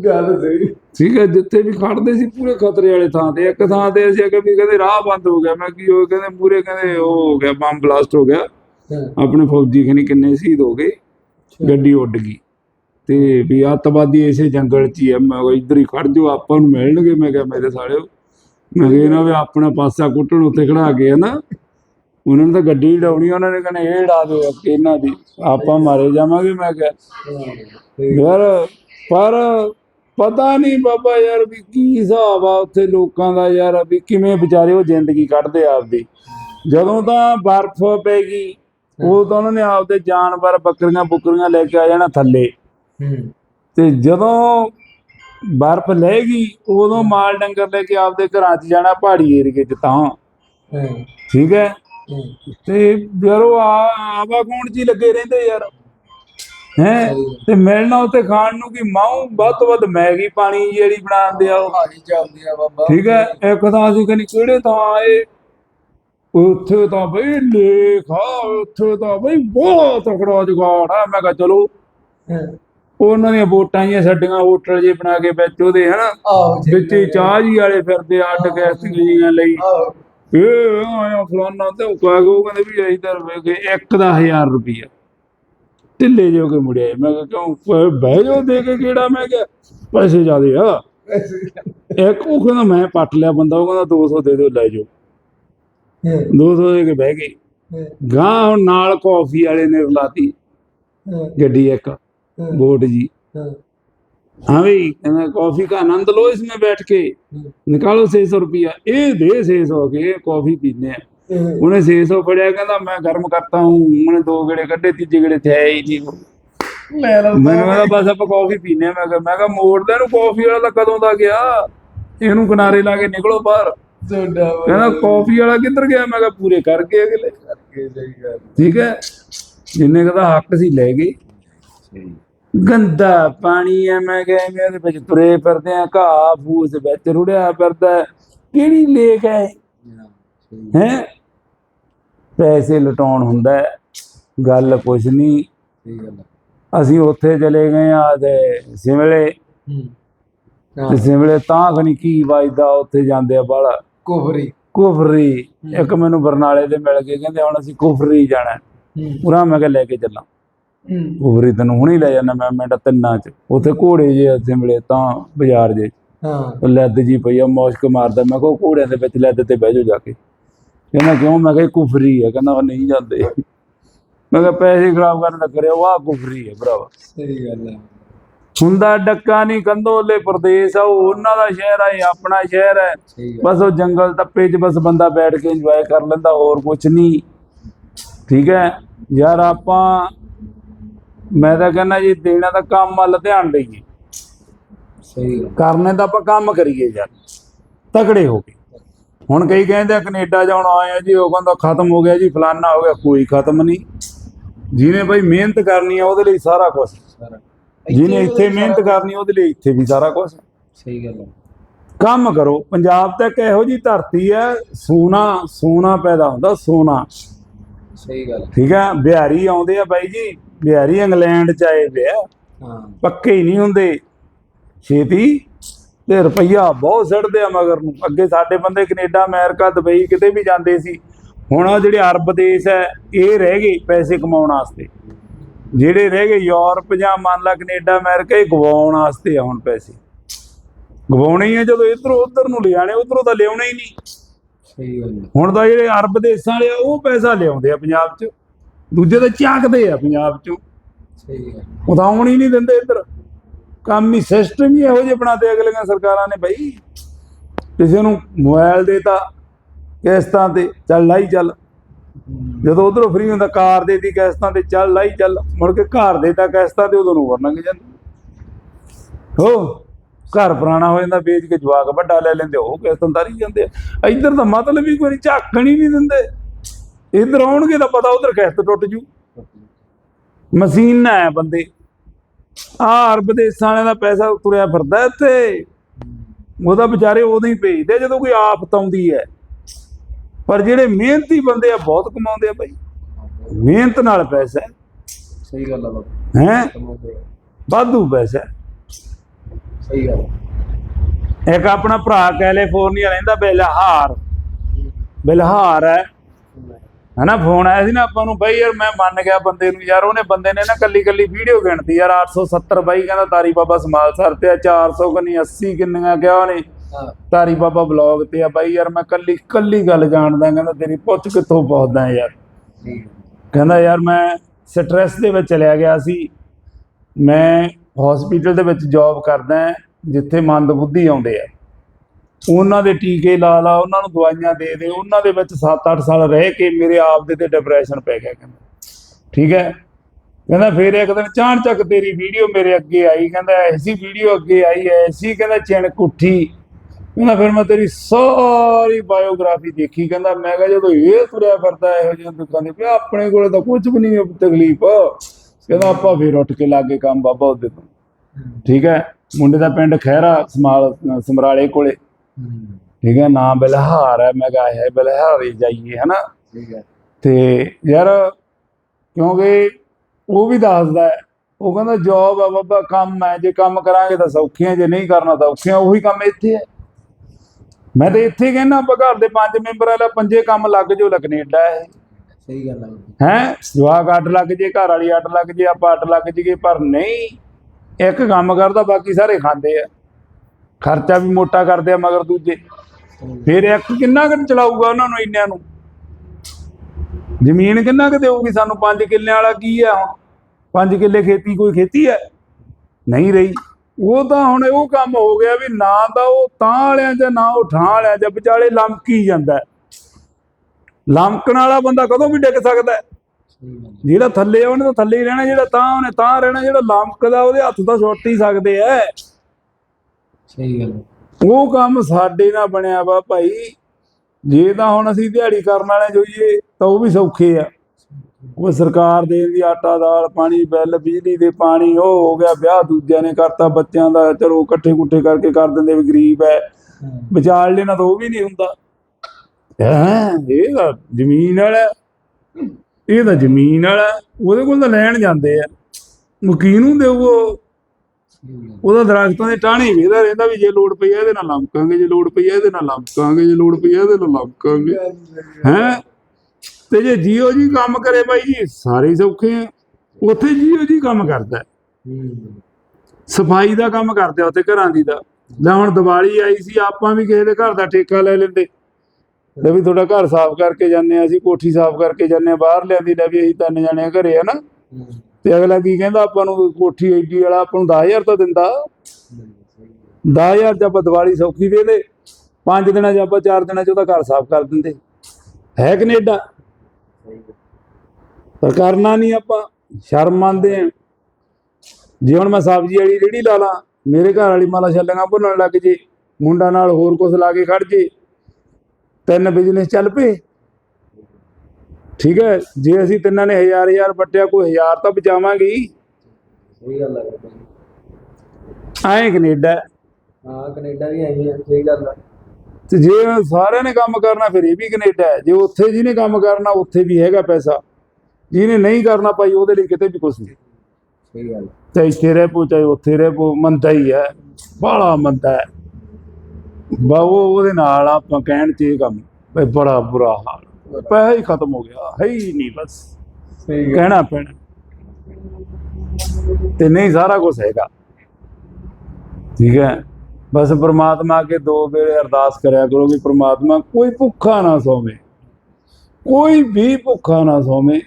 ਗੱਲ ਸਹੀ। ਠੀਕ ਹੈ ਜਿੱਥੇ ਵੀ ਖੜਦੇ ਸੀ ਪੂਰੇ ਖਤਰੇ ਵਾਲੇ ਥਾਂ ਤੇ। ਇੱਕ ਥਾਂ ਤੇ ਅਸੀਂ ਅੱਗੇ ਵੀ ਕਹਿੰਦੇ ਰਾਹ ਬੰਦ ਹੋ ਗਿਆ। ਮੈਂ ਕੀ ਹੋ ਕਹਿੰਦੇ ਪੂਰੇ ਕਹਿੰਦੇ ਉਹ ਹੋ ਗਿਆ ਬੰਬ ਬਲਾਸਟ ਹੋ ਗਿਆ। ਹਾਂ। ਆਪਣੇ ਫੌਜੀ ਖਣੀ ਕਿੰਨੇ ਸ਼ਹੀਦ ਹੋ ਗਏ ਗੱਡੀ ਉੱਡ ਗਈ। ਤੇ ਵੀ ਅੱਤਵਾਦੀ ਇਸੇ ਜੰਗਲ 'ਚ ਹੀ ਆ ਮੈਂ ਕਿਹਾ ਇੱਧਰ ਹੀ ਖੜ ਜਾਓ ਆਪਾਂ ਨੂੰ ਮਿਲਣਗੇ। ਮੈਂ ਕਿਹਾ ਮੇਰੇ ਸਾਲਿਓ। ਮੈਂ ਕਿਹਾ ਇਹਨਾਂ ਵੀ ਆਪਣਾ ਪਾਸਾ ਕੁੱਟਣ ਉੱਤੇ ਖੜਾ ਕੇ ਨਾ? ਉਹਨਾਂ ਨੇ ਤਾਂ ਗੱਡੀ ਡਾਉਣੀ ਉਹਨਾਂ ਨੇ ਕਹਿੰਦੇ ਇਹ ਡਾ ਦਿਓ ਇਹਨਾਂ ਦੀ। ਆਪਾਂ ਮਾਰੇ ਜਾਵਾਂਗੇ ਮੈਂ ਕਿਹਾ। ਯਾਰ ਪਰ ਪਤਾ ਨਹੀਂ ਬਾਬਾ ਯਾਰ ਵੀ ਕੀ ਹਿਸਾਬ ਆ ਉੱਥੇ ਲੋਕਾਂ ਦਾ ਯਾਰ ਵੀ ਕਿਵੇਂ ਵਿਚਾਰੇ ਉਹ ਜ਼ਿੰਦਗੀ ਕੱਢਦੇ ਆ ਆਪਦੀ। ਜਦੋਂ ਤਾਂ ਬਰਫ਼ ਪੈ ਗਈ ਉਹ ਤਾਂ ਉਹਨਾਂ ਨੇ ਆਪਦੇ ਜਾਨਵਰ ਬੱਕਰੀਆਂ ਬੁੱਕਰੀਆਂ ਲੈ ਕੇ ਆ ਜਾਣਾ ਥੱਲੇ। ਤੇ ਜਦੋਂ ਬਰਫ਼ ਲੈ ਗਈ ਉਦੋਂ ਮਾਲ ਡੰਗਰ ਲੈ ਕੇ ਆਪਦੇ ਘਰਾਂ 'ਚ ਜਾਣਾ ਪਹਾੜੀ ਏਰੀਏ 'ਚ ਤਾਂ। ਠੀਕ ਹੂੰ? ਤੇ ਯਾਰ ਉਹ ਆਵਾ ਕੌਣ ਜੀ ਲੱਗੇ ਰਹਿੰਦੇ ਯਾਰ। ਹੈ? ਤੇ ਮਿਲਣਾ ਉੱਥੇ ਖਾਣ ਨੂੰ ਕੀ ਮਾਉ ਵੱਧ ਤੋਂ ਵੱਧ ਮੈਗੀ ਪਾਣੀ ਜਿਹੜੀ ਬਣਾਉਂਦੇ ਆ ਉਹ। ਹਾਜੀ ਚੱਲਦੀ ਆ ਬਾਬਾ। ਠੀਕ ਹੈ? ਇੱਕ ਤਾਂ ਅਸੀਂ ਕਹਿੰਦੇ ਕਿਹੜੇ ਥਾਂ ਆਏ ਉੱਥੇ ਤਾਂ ਬਈ ਲੇਖ ਉੱਥੇ ਤਾਂ ਬਈ ਬਹੁਤ ਤਕੜਾ ਜੁਗਾੜ ਆ। ਮੈਂ ਕਿਹਾ ਚਲੋ ਹਾਂ। ਉਹਨਾਂ ਦੀਆਂ ਵੋਟਾਂ ਜੀਆਂ ਛੱਡੀਆਂ ਹੋਟਲ ਜੇ ਬਣਾ ਕੇ ਵਿੱਚ ਉਹਦੇ ਹਨਾ? ਵਿੱਚ ਹੀ ਚਾਹ ਜੀ ਵਾਲੇ ਫਿਰਦੇ ਅੱਡ ਗੈਸਟਿੰਗ ਜੀਆਂ ਲਈ। ਇਹ ਆਇਆ ਫਲਾਨਾ ਤੇ ਉਹ ਕਹਿ ਉਹ ਕਹਿੰਦੇ ਵੀ ਅਸੀਂ ਤਾਂ ਵੇਖੇ ਇੱਕ ਦਾ 1000 ਰੁਪਿਆ ਢਿੱਲੇ ਜੋ ਕੇ ਮੁੜਿਆ ਮੈਂ ਕਿਹਾ ਕਿਉਂ? ਬਹਿ ਜਾਓ ਦੇ ਕੇ ਕਿਹੜਾ? ਮੈਂ ਕਿਹਾ ਪੈਸੇ ਜ਼ਿਆਦੇ ਆ। ਇੱਕ ਉਹ ਕਹਿੰਦਾ ਮੈਂ ਪੱਟ ਲਿਆ ਬੰਦਾ ਉਹ ਕਹਿੰਦਾ 200 ਦੇ ਦਿਓ ਲੈ ਜਾਓ। 200 ਦੇ ਕੇ ਬਹਿ ਗਏ। ਗਾਂ ਨਾਲ ਕਾਫੀ ਵਾਲੇ ਨੇ ਰਲਾਤੀ। ਗੱਡੀ ਇੱਕ ਬੋਟ ਜੀ। हाँ भाई कहना कॉफी का आनंद लो इसमें बैठ के निकालो 600 रुपया ये दे 600 के कॉफी पीने हैं ਹਾਂ ਉਹਨੇ 600 ਫੜਿਆ ਕਹਿੰਦਾ ਮੈਂ ਗਰਮ ਕਰਤਾ ਹੂੰ ਉਹਨੇ ਦੋ ਗੇੜੇ ਕੱਢੇ ਤੀਜੇ ਗੇੜੇ ਤੇ ਆਇਆ ਹੀ ਨਹੀਂ ਲੈ ਲਓ ਮੈਨੂੰ ਕਹਿੰਦਾ ਬਸ ਆਪਾਂ ਕਾਫੀ ਪੀਨੇ ਆ। ਮੈਂ ਕਿਹਾ ਮੈਂ ਕਿਹਾ ਮੋੜਦਾ ਇਹਨੂੰ ਕਾਫੀ ਵਾਲਾ ਤਾਂ ਕਦੋਂ ਦਾ ਗਿਆ ਇਹਨੂੰ ਕਿਨਾਰੇ ਲਾ ਕੇ ਨਿਕਲੋ ਬਾਹਰ ਤੁਹਾਡਾ ਕਹਿੰਦਾ ਕਾਫੀ ਵਾਲਾ ਕਿੱਧਰ ਗਿਆ ਮੈਂ ਕਿਹਾ ਪੂਰੇ ਕਰ ਗਏ ਅਗਲੇ ਕਰਕੇ ਸਹੀ ਗੱਲ ਠੀਕ ਹੈ ਜਿੰਨੇ ਕਦਾ ਹੱਕ ਸੀ ਲੈ ਗਏ ਸਹੀ ਗੰਦਾ ਪਾਣੀ ਐ ਮੈਂ ਕਿਹਾ ਐਵੇਂ ਵਿੱਚ ਤੁਰੇ ਫਿਰਦੇ ਆ ਘਾਹ ਫੂਸ ਵਿੱਚ ਰੁੜਿਆ ਫਿਰਦਾ। ਕਿਹੜੀ ਲੇਕ ਹੈ ਹਾਂ ਪੈਸੇ ਲਟਾਉਣ ਹੁੰਦਾ। ਗੱਲ ਕੁਛ ਨਹੀਂ। ਅਸੀਂ ਉੱਥੇ ਚਲੇ ਗਏ ਆ ਤੇ ਸਿਮਲੇ। ਤੇ ਸਿਮਲੇ ਤਾਂ ਖਣੀ ਕੀ ਵੱਜਦਾ ਉੱਥੇ ਜਾਂਦੇ ਆ ਬਾਲਾ ਕੋਫਰੀ। ਕੁਫਰੀ। ਇੱਕ ਮੈਨੂੰ ਬਰਨਾਲੇ ਦੇ ਮਿਲ ਕੇ ਕਹਿੰਦੇ ਹੁਣ ਅਸੀਂ ਕੁਫਰੀ ਜਾਣਾ ਉਰਾਂ ਮੈਂ ਕਿਹਾ ਲੈ ਕੇ ਚੱਲਾਂ। ਕੁਫਰੀ ਤੈਨੂੰ ਹੁਣੀ ਲੈ ਜਾਣਾ ਮੈਂ ਮਿੰਟ ਤਿੰਨਾਂ ਚ। ਉੱਥੇ ਘੋੜੇ ਜੇ ਆ ਸਿਮਲੇ ਤਾਂ ਬਾਜ਼ਾਰ ਜੇ। ਹਾਂ। ਲੱਦ ਜੀ ਪਈ ਆ ਮੌਸ਼ਕ ਮਾਰਦਾ। ਮੈਂ ਕਿਹਾ ਘੋੜਿਆਂ ਦੇ ਵਿੱਚ ਲੱਦ ਤੇ ਬਹਿ ਜਾਓ ਜਾ ਕੇ। ਕਹਿੰਦਾ ਕਿਉਂ? ਮੈਂ ਕਿਹਾ ਕੁਫਰੀ ਹੈ ਕਹਿੰਦਾ ਉਹ ਨਹੀਂ ਜਾਂਦੇ। ਮੈਂ ਕਿਹਾ ਪੈਸੇ ਖਰਾਬ ਕਰਨ ਦਾ ਕਰਿਆ ਵਾਹ ਕੁਫਰੀ ਹੈ ਭਰਾਵਾ। ਸਹੀ ਗੱਲ ਹੈ ਹੁੰਦਾ ਡੱਕਾ ਨਹੀਂ ਕੰਦੋਲੇ ਪ੍ਰਦੇਸ਼ ਆ ਉਹ ਉਹਨਾਂ ਦਾ ਸ਼ਹਿਰ ਆ ਇਹ ਆਪਣਾ ਸ਼ਹਿਰ ਹੈ ਬਸ ਉਹ ਜੰਗਲ ਟੱਪੇ 'ਚ ਬਸ ਬੰਦਾ ਬੈਠ ਕੇ ਇੰਜੋਏ ਕਰ ਲੈਂਦਾ ਹੋਰ ਕੁਝ ਨਹੀਂ। ਠੀਕ ਹੈ? ਯਾਰ ਆਪਾਂ ਮੈਂ ਤਾਂ ਕਹਿੰਦਾ ਜੀ ਦੇਣਾ ਤਾਂ ਕੰਮ ਵੱਲ ਧਿਆਨ ਦੇਈਏ। ਸਹੀ ਕਰਨੇ ਤਾਂ ਆਪਾਂ ਕੰਮ ਕਰੀਏ ਯਾਰ ਤਕੜੇ ਹੋ ਕੇ। ਹੁਣ ਕਈ ਕਹਿੰਦੇ ਆ ਕੈਨੇਡਾ ਜਾਣ ਆਏ ਆ ਜੀ ਉਹ ਕਹਿੰਦਾ ਖਤਮ ਹੋ ਗਿਆ ਜੀ ਫਲਾਨਾ ਹੋ ਗਿਆ ਕੋਈ ਖਤਮ ਨਹੀਂ। ਜਿਹਨੇ ਬਈ ਮਿਹਨਤ ਕਰਨੀ ਆ ਉਹਦੇ ਲਈ ਸਾਰਾ ਕੁਝ ਜਿਹਨੇ ਇੱਥੇ ਮਿਹਨਤ ਕਰਨੀ ਉਹਦੇ ਲਈ ਇੱਥੇ ਵੀ ਸਾਰਾ ਕੁਝ ਸਹੀ ਗੱਲ ਹੈ ਕੰਮ ਕਰੋ। ਪੰਜਾਬ ਤਾਂ ਇੱਕ ਇਹੋ ਜੀ ਧਰਤੀ ਹੈ ਸੋਨਾ ਸੋਨਾ ਪੈਦਾ ਹੁੰਦਾ ਸੋਨਾ। ਸਹੀ ਗੱਲ। ਠੀਕ ਹੈ ਬਿਹਾਰੀ ਆਉਂਦੇ ਆ ਬਾਈ ਜੀ ਬਿਹਾਰੀ ਇੰਗਲੈਂਡ ਚ ਆਏ ਵੇ ਹਾਂ। ਪੱਕੇ ਹੀ ਨਹੀਂ ਹੁੰਦੇ। ਛੇਤੀ ਤੇ ਰੁਪਈਆ ਬਹੁਤ ਸਿੱਟਦੇ ਆ ਮਗਰ ਨੂੰ। ਅੱਗੇ ਸਾਡੇ ਬੰਦੇ ਕੈਨੇਡਾ ਅਮਰੀਕਾ ਦੁਬਈ ਕਿਤੇ ਵੀ ਜਾਂਦੇ ਸੀ। ਹੁਣ ਆਹ ਜਿਹੜੇ ਅਰਬ ਦੇਸ਼ ਹੈ ਇਹ ਰਹਿ ਗਏ ਪੈਸੇ ਕਮਾਉਣ ਵਾਸਤੇ। ਜਿਹੜੇ ਰਹਿ ਗਏ ਯੂਰਪ ਜਾਂ ਮੰਨ ਲਾ ਕੈਨੇਡਾ ਅਮਰੀਕਾ ਇਹ ਗਵਾਉਣ ਵਾਸਤੇ ਆ ਹੁਣ ਪੈਸੇ। ਗਵਾਉਣੇ ਆ ਜਦੋਂ ਇਧਰੋਂ ਉਧਰ ਨੂੰ ਲਿਆਣੇ ਉਧਰੋਂ ਤਾਂ ਲਿਆਉਣਾ ਹੀ ਨਹੀਂ। ਸਹੀ ਗੱਲ। ਹੁਣ ਤਾਂ ਜਿਹੜੇ ਅਰਬ ਦੇਸ਼ਾਂ ਵਾਲੇ ਆ ਉਹ ਪੈਸਾ ਲਿਆਉਂਦੇ ਆ ਪੰਜਾਬ 'ਚ। ਦੂਜੇ ਤਾਂ ਝਾਕਦੇ ਆ ਪੰਜਾਬ 'ਚੋਂ। ਸਹੀ ਹੈ। ਉਦਾਉਣ ਹੀ ਨਹੀਂ ਦਿੰਦੇ ਇੱਧਰ। ਕੰਮ ਹੀ ਸਿਸਟਮ ਹੀ ਇਹੋ ਜਿਹੇ ਬਣਾਤੇ ਅਗਲੀਆਂ ਸਰਕਾਰਾਂ ਨੇ ਬਈ। ਕਿਸੇ ਨੂੰ ਮੋਬਾਈਲ ਦੇਤਾ ਕਿਸ਼ਤਾਂ ਤੇ ਚੱਲ ਲਾਈ ਚੱਲ। ਜਦੋਂ ਉਧਰੋਂ ਫ੍ਰੀ ਹੁੰਦਾ ਕਾਰ ਦੇ ਦੀ ਕਿਸ਼ਤਾਂ ਤੇ ਚੱਲ ਲਾਈ ਚੱਲ। ਮੁੜ ਕੇ ਘਰ ਦੇਤਾ ਕਿਸ਼ਤਾਂ ਤੇ ਉਦੋਂ ਨੂੰ ਹੋਰ ਲੰਘ ਜਾਂਦੇ। ਹੋ ਘਰ ਪੁਰਾਣਾ ਹੋ ਜਾਂਦਾ ਵੇਚ ਕੇ ਜਵਾਕ ਵੱਡਾ ਲੈ ਲੈਂਦੇ ਉਹ ਕਿਸ਼ਤਾਂ ਤਾਰੀ ਜਾਂਦੇ ਆ। ਇੱਧਰ ਤਾਂ ਮਤਲਬ ਹੀ ਕੋਈ ਝਾਕਣ ਹੀ ਨਹੀਂ ਦਿੰਦੇ। ਇੱਧਰ ਆਉਣਗੇ ਤਾਂ ਪਤਾ ਉਧਰ ਕਿਸ਼ਤ ਟੁੱਟ ਜੂ। ਮਸ਼ੀਨਾਂ ਹੈ ਬੰਦੇ। ਆ ਅਰਬ ਦੇਸ਼ਾਂ ਵਾਲਿਆਂ ਦਾ ਪੈਸਾ ਤੁਰਿਆ ਫਿਰਦਾ ਇੱਥੇ। ਉਹਦਾ ਵਿਚਾਰੇ ਉਦੋਂ ਹੀ ਭੇਜਦੇ ਜਦੋਂ ਕੋਈ ਆਫਤ ਆਉਂਦੀ ਹੈ। ਪਰ ਜਿਹੜੇ ਮਿਹਨਤੀ ਬੰਦੇ ਆ ਬਹੁਤ ਕਮਾਉਂਦੇ ਆ ਭਾਈ ਮਿਹਨਤ ਨਾਲ ਪੈਸਾ ਸਹੀ ਗੱਲ ਹੈ ਬਾਬਾ। ਹੈ? ਵਾਧੂ ਪੈਸਾ। ਸਹੀ ਗੱਲ। ਇੱਕ ਆਪਣਾ ਭਰਾ ਕੈਲੀਫੋਰਨੀਆ ਰਹਿੰਦਾ ਬਿਲਹਾਰ। ਬਿਲਹਾਰ ਹੈ। ਹਨਾ ਫੋਨ ਆਇਆ ਸੀ ਨਾ ਆਪਾਂ ਨੂੰ ਬਾਈ ਯਾਰ ਮੈਂ ਮੰਨ ਗਿਆ ਬੰਦੇ ਨੂੰ ਯਾਰ ਉਹਨੇ ਬੰਦੇ ਨੇ ਨਾ ਕੱਲੀ ਕੱਲੀ ਵੀਡੀਓ ਗਿਣਤੀ ਯਾਰ 870 ਬਾਈ ਕਹਿੰਦਾ ਤਾਰੀ ਬਾਬਾ ਸਮਾਲ ਸਰ ਤੇ ਆ 400 ਕਨੀ 80 ਕਿੰਨੀਆਂ ਕਿਹਾ ਉਹਨੇ ਤਾਰੀ ਬਾਬਾ ਬਲੌਗ ਤੇ ਆ ਬਾਈ ਯਾਰ ਮੈਂ ਕੱਲੀ ਕੱਲੀ ਗੱਲ ਜਾਣਦਾ ਕਹਿੰਦਾ ਤੇਰੀ ਪੁੱਛ ਕਿੱਥੋਂ ਪਹੁੰਚਦਾ ਯਾਰ। ਕਹਿੰਦਾ ਯਾਰ ਮੈਂ ਸਟ੍ਰੈਸ ਦੇ ਵਿੱਚ ਚਲਿਆ ਗਿਆ ਸੀ ਮੈਂ ਹਸਪੀਟਲ ਦੇ ਵਿੱਚ ਜੌਬ ਕਰਦਾ ਜਿੱਥੇ ਮੰਦਬੁੱਧੀ ਆਉਂਦੇ ਆ। ਉਹਨਾਂ ਦੇ ਟੀਕੇ ਲਾ ਲਾ, ਉਹਨਾਂ ਨੂੰ ਦਵਾਈਆਂ ਦੇ ਦੇ, ਉਹਨਾਂ ਦੇ ਵਿੱਚ 7-8 ਸਾਲ ਰਹਿ ਕੇ ਮੇਰੇ ਆਪ ਦੇ ਤੇ ਡਿਪਰੈਸ਼ਨ ਪੈ ਗਿਆ ਕਹਿੰਦਾ। ਠੀਕ ਹੈ? ਕਹਿੰਦਾ ਫਿਰ ਇੱਕ ਦਿਨ ਚਾਣ ਚੱਕ ਤੇਰੀ ਵੀਡੀਓ ਮੇਰੇ ਅੱਗੇ ਆਈ, ਕਹਿੰਦਾ ਐਸੀ ਵੀਡੀਓ ਅੱਗੇ ਆਈ, ਐਸੀ ਕਹਿੰਦਾ ਚਿਣ ਕੁੱਠੀ। ਕਹਿੰਦਾ ਫਿਰ ਮੈਂ ਤੇਰੀ ਸਾਰੀ ਬਾਇਓਗ੍ਰਾਫੀ ਦੇਖੀ, ਕਹਿੰਦਾ ਮੈਂ ਕਿਹਾ ਜਦੋਂ ਇਹ ਤੁਰਿਆ ਫਿਰਦਾ ਇਹੋ ਜਿਹੇ ਦੁੱਖਾਂ ਦੇ ਪਿਆ ਆਪਣੇ ਕੋਲ ਤਾਂ ਕੁਝ ਵੀ ਨਹੀਂ ਤਕਲੀਫ। ਕਹਿੰਦਾ ਆਪਾਂ ਫਿਰ ਉੱਠ ਕੇ ਲਾਗੇ ਕੰਮ ਬਾਬਾ ਉਹਦੇ ਤੋਂ। ਠੀਕ ਹੈ? ਮੁੰਡੇ ਦਾ ਪਿੰਡ ਖਹਿਰਾ, ਸਮਾਲ ਸਮਰਾਲੇ ਕੋਲੇ। ਠੀਕ ਹੈ ਨਾਮ ਬਲਹਾਰ ਹੈ ਮੈਂ ਕਿਹਾ ਹੈ ਬਲਹਾਰ ਹੀ ਜਾਈਏ ਹਨਾ? ਸਹੀ ਗੱਲ ਤੇ ਯਾਰ ਕਿਉਂਕਿ ਉਹ ਵੀ ਦੱਸਦਾ ਹੈ ਉਹ ਕਹਿੰਦਾ ਜੌਬ ਆ ਬਾਬਾ ਕੰਮ ਹੈ ਜੇ ਕੰਮ ਕਰਾਂਗੇ ਤਾਂ ਸੌਖੀਆਂ ਜੇ ਨਹੀਂ ਕਰਨਾ ਤਾਂ ਔਖੀਆਂ ਉਹੀ ਕੰਮ ਇੱਥੇ ਹੈ। ਮੈਂ ਤਾਂ ਇੱਥੇ ਕਹਿੰਦਾ ਆਪਾਂ ਘਰ ਦੇ ਪੰਜ ਮੈਂਬਰ ਵਾਲਾ ਪੰਜੇ ਕੰਮ ਲੱਗ ਜੋ ਕੈਨੇਡਾ ਹੈ। ਸਹੀ ਗੱਲ ਹੈ। ਹੈ? ਜਵਾਕ ਅੱਡ ਲੱਗ ਜੇ ਘਰ ਵਾਲੀ ਅੱਡ ਲੱਗ ਜੇ ਆਪਾਂ ਅੱਡ ਲੱਗ ਜੀਏ ਪਰ ਨਹੀਂ ਇੱਕ ਕੰਮ ਕਰਦਾ ਬਾਕੀ ਸਾਰੇ ਖਾਂਦੇ ਆ। ਖਰਚਾ ਵੀ ਮੋਟਾ ਕਰਦੇ ਆ ਮਗਰ ਦੂਜੇ। ਫਿਰ ਇੱਕ ਕਿੰਨਾ ਕੁ ਚਲਾਊਗਾ ਉਹਨਾਂ ਨੂੰ ਇੰਨਿਆਂ ਨੂੰ? ਜ਼ਮੀਨ ਕਿੰਨਾ ਕੁ ਦੇਊਗੀ ਸਾਨੂੰ? 5 ਕਿੱਲਿਆਂ ਵਾਲਾ ਕੀ ਆ ਹੁਣ? 5 ਕਿੱਲੇ ਖੇਤੀ ਕੋਈ ਖੇਤੀ ਹੈ? ਨਹੀਂ ਰਹੀ। ਉਹ ਤਾਂ ਹੁਣ ਉਹ ਕੰਮ ਹੋ ਗਿਆ ਵੀ ਨਾ ਤਾਂ ਉਹ ਤਾਂ ਵਾਲਿਆਂ ਜਾਂ ਨਾ ਉਹ ਠਾਂ ਵਾਲਿਆਂ ਜਾਂ ਵਿਚਾਲੇ ਲਮਕੀ ਜਾਂਦਾ ਲਮਕਣ ਵਾਲਾ ਬੰਦਾ ਕਦੋਂ ਵੀ ਡਿੱਗ ਸਕਦਾ ਜਿਹੜਾ ਥੱਲੇ ਆ ਉਹਨੇ ਤਾਂ ਥੱਲੇ ਹੀ ਰਹਿਣਾ, ਜਿਹੜਾ ਤਾਂ ਉਹਨੇ ਤਾਂ ਰਹਿਣਾ, ਜਿਹੜਾ ਲਮਕਦਾ ਉਹਦੇ ਹੱਥ ਤਾਂ ਛੁੱਟ ਹੀ ਸਕਦੇ ਐ ਸਹੀ ਗੱਲ। ਉਹ ਕੰਮ ਸਾਡੇ ਨਾਲ ਬਣਿਆ ਵਾ ਭਾਈ ਜੇ ਤਾਂ ਹੁਣ ਅਸੀਂ ਦਿਹਾੜੀ ਕਰਨ ਵਾਲੇ ਜੋਈਏ ਤਾਂ ਉਹ ਵੀ ਸੌਖੇ ਆ ਉਹ ਸਰਕਾਰ ਦੇਣ ਦੀ ਆਟਾ ਦਾਲ ਪਾਣੀ ਬਿੱਲ ਬਿਜਲੀ ਦੇ ਪਾਣੀ ਉਹ ਹੋ ਗਿਆ ਵਿਆਹ ਦੂਜਿਆਂ ਨੇ ਕਰਤਾ ਬੱਚਿਆਂ ਦਾ ਚਲੋ ਇਕੱਠੇ ਕੁੱਠੇ ਕਰਕੇ ਕਰ ਦਿੰਦੇ ਵੀ ਗਰੀਬ ਹਾਂ, ਵਿਚਾਰ ਲੈਣਾ ਤਾਂ ਉਹ ਵੀ ਨਹੀਂ ਹੁੰਦਾ ਹੈਂ ਇਹ ਤਾਂ ਜ਼ਮੀਨ ਵਾਲਾ। ਇਹ ਤਾਂ ਜ਼ਮੀਨ ਵਾਲਾ। ਉਹਦੇ ਕੋਲ ਤਾਂ ਲੈਣ ਜਾਂਦੇ ਆ ਮਕੀਨ ਨੂੰ ਦੇਊ ਉਹ ਗੱਲ ਹੈ। ਉਹਦਾ ਦਰਖਤਾਂ ਦੇ ਟਾਹਣੀ ਵੇਖਦਾ ਰਹਿੰਦਾ ਵੀ ਜੇ ਲੋੜ ਪਈ ਇਹਦੇ ਨਾਲ ਲੰਮਕਾਂਗੇ, ਜੇ ਲੋੜ ਪਈ ਇਹਦੇ ਨਾਲ ਲੰਮਕਾਂਗੇ, ਜੇ ਲੋੜ ਪਈ ਇਹਦੇ ਨਾਲ ਲੰਮਕਾਂਗੇ। ਹੈ? ਤੇ ਜੇ ਜੀਓ ਜੀ ਕੰਮ ਕਰੇ ਬਾਈ ਜੀ, ਸਾਰੇ ਸੌਖੇ ਆ। ਉੱਥੇ ਜੀਓ ਜੀ ਕੰਮ ਕਰਦਾ ਸਫ਼ਾਈ ਦਾ ਕੰਮ ਕਰਦੇ ਆ ਉੱਥੇ ਘਰਾਂ ਦੀ ਦਾ। ਲੈ ਹੁਣ ਦੀਵਾਲੀ ਆਈ ਸੀ, ਆਪਾਂ ਵੀ ਕਿਸੇ ਦੇ ਘਰ ਦਾ ਠੇਕਾ ਲੈ ਲੈਂਦੇ। ਲੈ ਵੀ ਤੁਹਾਡਾ ਘਰ ਸਾਫ਼ ਕਰਕੇ ਜਾਂਦੇ ਆ, ਅਸੀਂ ਕੋਠੀ ਸਾਫ਼ ਕਰਕੇ ਜਾਂਦੇ ਆ, ਬਾਹਰ ਲਿਆਂਦੀ ਲੈ ਵੀ ਅਸੀਂ ਤਿੰਨ ਜਣੇ ਘਰੇ ਆ ਨਾ ਤੇ ਅਗਲਾ ਕੀ ਕਹਿੰਦਾ, ਆਪਾਂ ਨੂੰ ਕੋਠੀ ਐਡੀ ਵਾਲਾ, ਆਪਾਂ ਨੂੰ 10000 ਤਾਂ ਦਿੰਦਾ। 10000 ਚ ਆਪਾਂ ਦੀਵਾਲੀ ਸੌਖੀ ਦੇ ਦੇ, ਪੰਜ ਦਿਨਾਂ ਚ ਆਪਾਂ ਚਾਰ ਦਿਨਾਂ ਚ ਉਹਦਾ ਘਰ ਸਾਫ਼ ਕਰ ਦਿੰਦੇ। ਹੈ ਕੈਨੇਡਾ? ਪਰ ਕਰਨਾ ਨਹੀਂ ਆਪਾਂ, ਸ਼ਰਮ ਮੰਨਦੇ ਆ। ਜੇ ਹੁਣ ਮੈਂ ਸਬਜ਼ੀ ਵਾਲੀ ਰੇੜੀ ਲਾ ਲਾਂ, ਮੇਰੇ ਘਰ ਵਾਲੀ ਮਾਲਾ ਛੱਲੀਆਂ ਭੁੰਨਣ ਲੱਗ ਜੇ, ਮੁੰਡਾ ਨਾਲ ਹੋਰ ਕੁਝ ਲਾ ਕੇ ਖੜ ਜੇ, ਤਿੰਨ ਬਿਜ਼ਨਸ ਚੱਲ ਪਏ। ਠੀਕ ਹੈ ਜੇ ਅਸੀਂ ਤਿੰਨਾਂ ਨੇ ਹਜ਼ਾਰ ਹਜ਼ਾਰ ਵੱਟਿਆ ਕੋਈ ਹਜ਼ਾਰ ਤਾਂ ਬਚਾਵਾਂਗੇ ਹੀ। ਸਹੀ ਗੱਲ ਹੈ ਐਂ ਕੈਨੇਡਾ। ਹੈ। ਕੈਨੇਡਾ ਵੀ ਆਈ ਹੈ ਸਹੀ ਗੱਲ ਹੈ। ਤੇ ਜੇ ਸਾਰਿਆਂ ਨੇ ਕੰਮ ਕਰਨਾ ਫਿਰ ਇਹ ਵੀ ਕੈਨੇਡਾ ਹੈ। ਜੇ ਉੱਥੇ ਜਿਹਨੇ ਕੰਮ ਕਰਨਾ ਉੱਥੇ ਵੀ ਹੈਗਾ ਪੈਸਾ। ਜਿਹਨੇ ਨਹੀਂ ਕਰਨਾ ਭਾਈ ਉਹਦੇ ਲਈ ਕਿਤੇ ਵੀ ਕੁਝ ਨਹੀਂ। ਸਹੀ ਗੱਲ ਹੈ। ਚਾਹੇ ਇੱਥੇ ਰਹਿ ਪੋ ਚਾਹੇ ਉੱਥੇ ਰਹਿ ਪੋ ਮੰਦਾ ਹੀ ਹੈ। ਬਾਲਾ ਮੰਦਾ ਹੈ। ਬਾ ਉਹ ਉਹਦੇ ਨਾਲ ਆਪਾਂ ਕਹਿਣ ਚ ਇਹ ਕੰਮ ਬੜਾ ਬੁਰਾ ਹਾਲ। ਪੈਸਾ ਹੀ ਖਤਮ ਹੋ ਗਿਆ। ਹੈ ਹੀ ਨਹੀਂ ਬਸ। ਸਹੀ ਗੱਲ। ਕਹਿਣਾ ਪੈਣਾ। ਤੇ ਨਹੀਂ ਸਾਰਾ ਕੁਝ ਹੈਗਾ। ਠੀਕ ਹੈ। ਬਸ ਪ੍ਰਮਾਤਮਾ ਅੱਗੇ ਦੋ ਵੇਲੇ ਅਰਦਾਸ ਕਰਿਆ ਕਰੋ ਕਿ ਪ੍ਰਮਾਤਮਾ ਕੋਈ ਭੁੱਖਾ ਨਾ ਸੋਵੇ। ਕੋਈ ਵੀ ਭੁੱਖਾ ਨਾ ਸੋਵੇ।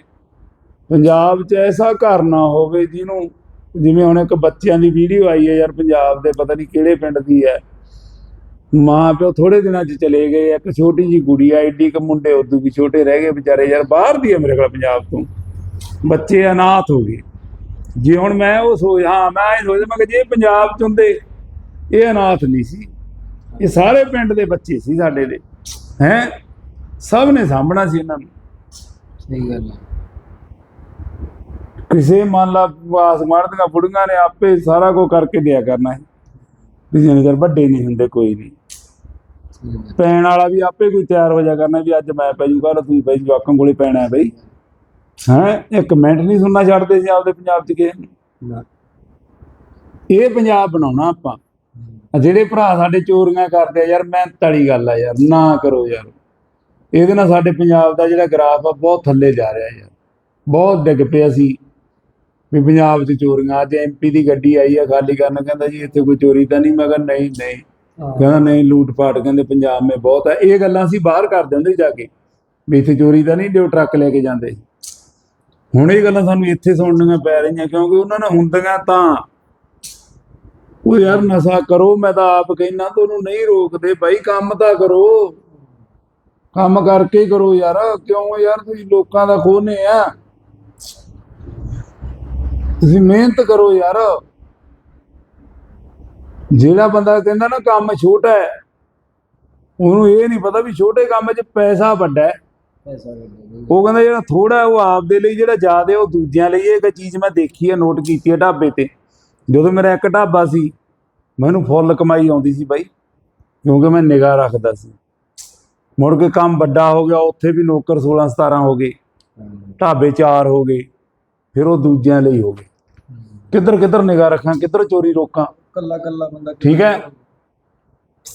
ਪੰਜਾਬ 'ਚ ਐਸਾ ਘਰ ਨਾ ਹੋਵੇ ਜਿਹਨੂੰ ਜਿਵੇਂ ਹੁਣ ਇੱਕ ਬੱਚਿਆਂ ਦੀ ਵੀਡੀਓ ਆਈ ਹੈ ਯਾਰ ਪੰਜਾਬ ਦੇ ਪਤਾ ਨਹੀਂ ਕਿਹੜੇ ਪਿੰਡ ਦੀ ਹੈ। ਮਾਂ ਪਿਓ ਥੋੜੇ ਦਿਨਾਂ 'ਚ ਚਲੇ ਗਏ ਇੱਕ ਛੋਟੀ ਜੀ ਗੁੜੀ ਆਈਡੀ ਕ ਮੁੰਡੇ ਉਦੋਂ ਵੀ ਛੋਟੇ ਰਹਿ ਗਏ ਵਿਚਾਰੇ ਯਾਰ ਬਾਹਰ ਦੀ ਹੈ ਮੇਰੇ ਕੋਲ ਪੰਜਾਬ ਤੋਂ। ਬੱਚੇ ਅਨਾਥ ਹੋ ਗਏ। ਜੇ ਹੁਣ ਮੈਂ ਉਹ ਸੋਚ ਹਾਂ ਮੈਂ ਇਹ ਸੋਚਦਾ ਮੈਂ ਕਿ ਜੇ ਪੰਜਾਬ ਚ ਹੁੰਦੇ ਇਹ ਅਨਾਥ ਨਹੀਂ ਸੀ। ਇਹ ਸਾਰੇ ਪਿੰਡ ਦੇ ਬੱਚੇ ਸੀ ਸਾਡੇ ਦੇ। ਹੈ? ਸਭ ਨੇ ਸਾਂਭਣਾ ਸੀ ਇਹਨਾਂ ਨੂੰ। ਸਹੀ ਗੱਲ ਹੈ ਕਿਸੇ ਮੰਨ ਲਾ ਆਸਮਾਨ ਦੀਆਂ ਬੁੜੀਆਂ ਨੇ ਆਪੇ ਸਾਰਾ ਕੁਝ ਕਰਕੇ ਦਿਆ ਕਰਨਾ ਹੈ ਵੀ ਚਿਰ ਵੱਡੇ ਨਹੀਂ ਹੁੰਦੇ ਕੋਈ ਨਹੀਂ। ਪੈਣ ਵਾਲਾ ਵੀ ਆਪੇ ਕੋਈ ਤਿਆਰ ਹੋ ਜਾ ਕਰਨਾ ਵੀ ਅੱਜ ਮੈਂ ਪੈ ਜੂ ਕੱਲ ਤੂੰ ਪੈ ਜੂ ਆਕਾਂ ਕੋਲੇ ਪੈਣਾ ਹੈ ਬਈ। ਹੈ? ਇੱਕ ਮਿੰਟ ਨਹੀਂ ਸੁਣਨਾ ਛੱਡਦੇ ਸੀ ਆਪਦੇ ਪੰਜਾਬ ਚ ਨਾ। ਇਹ ਪੰਜਾਬ ਬਣਾਉਣਾ ਆਪਾਂ। ਜਿਹੜੇ ਭਰਾ ਸਾਡੇ ਚੋਰੀਆਂ ਕਰਦੇ ਆ ਯਾਰ ਮਿਹਨਤ ਵਾਲੀ ਗੱਲ ਆ ਯਾਰ ਨਾ ਕਰੋ ਯਾਰ। ਇਹਦੇ ਨਾਲ ਸਾਡੇ ਪੰਜਾਬ ਦਾ ਜਿਹੜਾ ਗ੍ਰਾਫ ਆ ਬਹੁਤ ਥੱਲੇ ਜਾ ਰਿਹਾ ਯਾਰ। ਬਹੁਤ ਡਿੱਗ ਪਿਆ ਸੀ ਵੀ ਪੰਜਾਬ 'ਚ ਚੋਰੀਆਂ। ਅੱਜ ਐਮਪੀ ਦੀ ਗੱਡੀ ਆਈ ਆ ਖਾਲੀ ਕਰਨ ਕਹਿੰਦਾ ਜੀ ਇੱਥੇ ਕੋਈ ਚੋਰੀ ਤਾਂ ਨਹੀਂ? ਮੈਂ ਕਿਹਾ ਨਹੀਂ ਨਹੀਂ। ਕਹਿੰਦਾ ਨਹੀਂ, ਲੂਟ ਪਾਟ ਕਹਿੰਦੇ ਪੰਜਾਬ ਮੇ ਬਹੁਤ ਹੈ। ਇਹ ਗੱਲਾਂ ਅਸੀਂ ਬਾਹਰ ਕਰ ਦਿੰਦੇ ਜਾ ਕੇ। ਵੀ ਇੱਥੇ ਚੋਰੀ ਤਾਂ ਨਹੀਂ, ਜੋ ਟਰੱਕ ਲੈ ਕੇ ਜਾਂਦੇ ਹੁਣ ਇਹ ਗੱਲਾਂ ਸਾਨੂੰ ਇੱਥੇ ਸੁਣਨੀਆਂ ਪੈ ਰਹੀਆਂ, ਕਿਉਂਕਿ ਉਹਨਾਂ ਨੇ ਹੁੰਦੀਆਂ ਤਾਂ। ਉਹ ਯਾਰ ਨਸ਼ਾ ਕਰੋ, ਮੈਂ ਤਾਂ ਆਪ ਕਹਿਣਾ ਤੁਹਾਨੂੰ ਨਹੀਂ ਰੋਕਦੇ। ਭਾਈ ਕੰਮ ਤਾਂ ਕਰੋ। ਕੰਮ ਕਰਕੇ ਹੀ ਕਰੋ ਯਾਰ। ਕਿਉਂ ਯਾਰ, ਤੁਸੀਂ ਲੋਕਾਂ ਦਾ ਖੋਨੇ ਆ। ਤੁਸੀਂ ਮਿਹਨਤ ਕਰੋ ਯਾਰ। ਜਿਹੜਾ ਬੰਦਾ ਕਹਿੰਦਾ ਨਾ ਕੰਮ ਛੋਟਾ ਹੈ ਉਹਨੂੰ ਇਹ ਨਹੀਂ ਪਤਾ ਵੀ ਛੋਟੇ ਕੰਮ 'ਚ ਪੈਸਾ ਵੱਡਾ ਹੈ। ਉਹ ਕਹਿੰਦਾ ਜਿਹੜਾ ਥੋੜਾ ਹੈ ਉਹ ਆਪਦੇ ਲਈ ਜਿਹੜਾ ਜ਼ਿਆਦਾ ਉਹ ਦੂਜਿਆਂ ਲਈ ਇਹ ਇੱਕ ਚੀਜ਼ ਮੈਂ ਦੇਖੀ ਹੈ ਨੋਟ ਕੀਤੀ ਹੈ ਢਾਬੇ ਤੇ। ਜਦੋਂ ਮੇਰਾ ਇੱਕ ਢਾਬਾ ਸੀ ਮੈਨੂੰ ਫੁੱਲ ਕਮਾਈ ਆਉਂਦੀ ਸੀ ਬਾਈ ਕਿਉਂਕਿ ਮੈਂ ਨਿਗਾਹ ਰੱਖਦਾ ਸੀ। ਮੁੜ ਕੇ ਕੰਮ ਵੱਡਾ ਹੋ ਗਿਆ ਉੱਥੇ ਵੀ ਨੌਕਰ 16 17 ਹੋ ਗਏ। ਢਾਬੇ ਚਾਰ ਹੋ ਗਏ ਫਿਰ ਉਹ ਦੂਜਿਆਂ ਲਈ ਹੋ ਗਏ। ਕਿੱਧਰ ਕਿੱਧਰ ਨਿਗਾਹ ਰੱਖਾਂ ਕਿੱਧਰ ਚੋਰੀ ਰੋਕਾਂ। ਕੱਲਾ ਕੱਲਾ ਬੰਦਾ ਠੀਕ ਹੈ।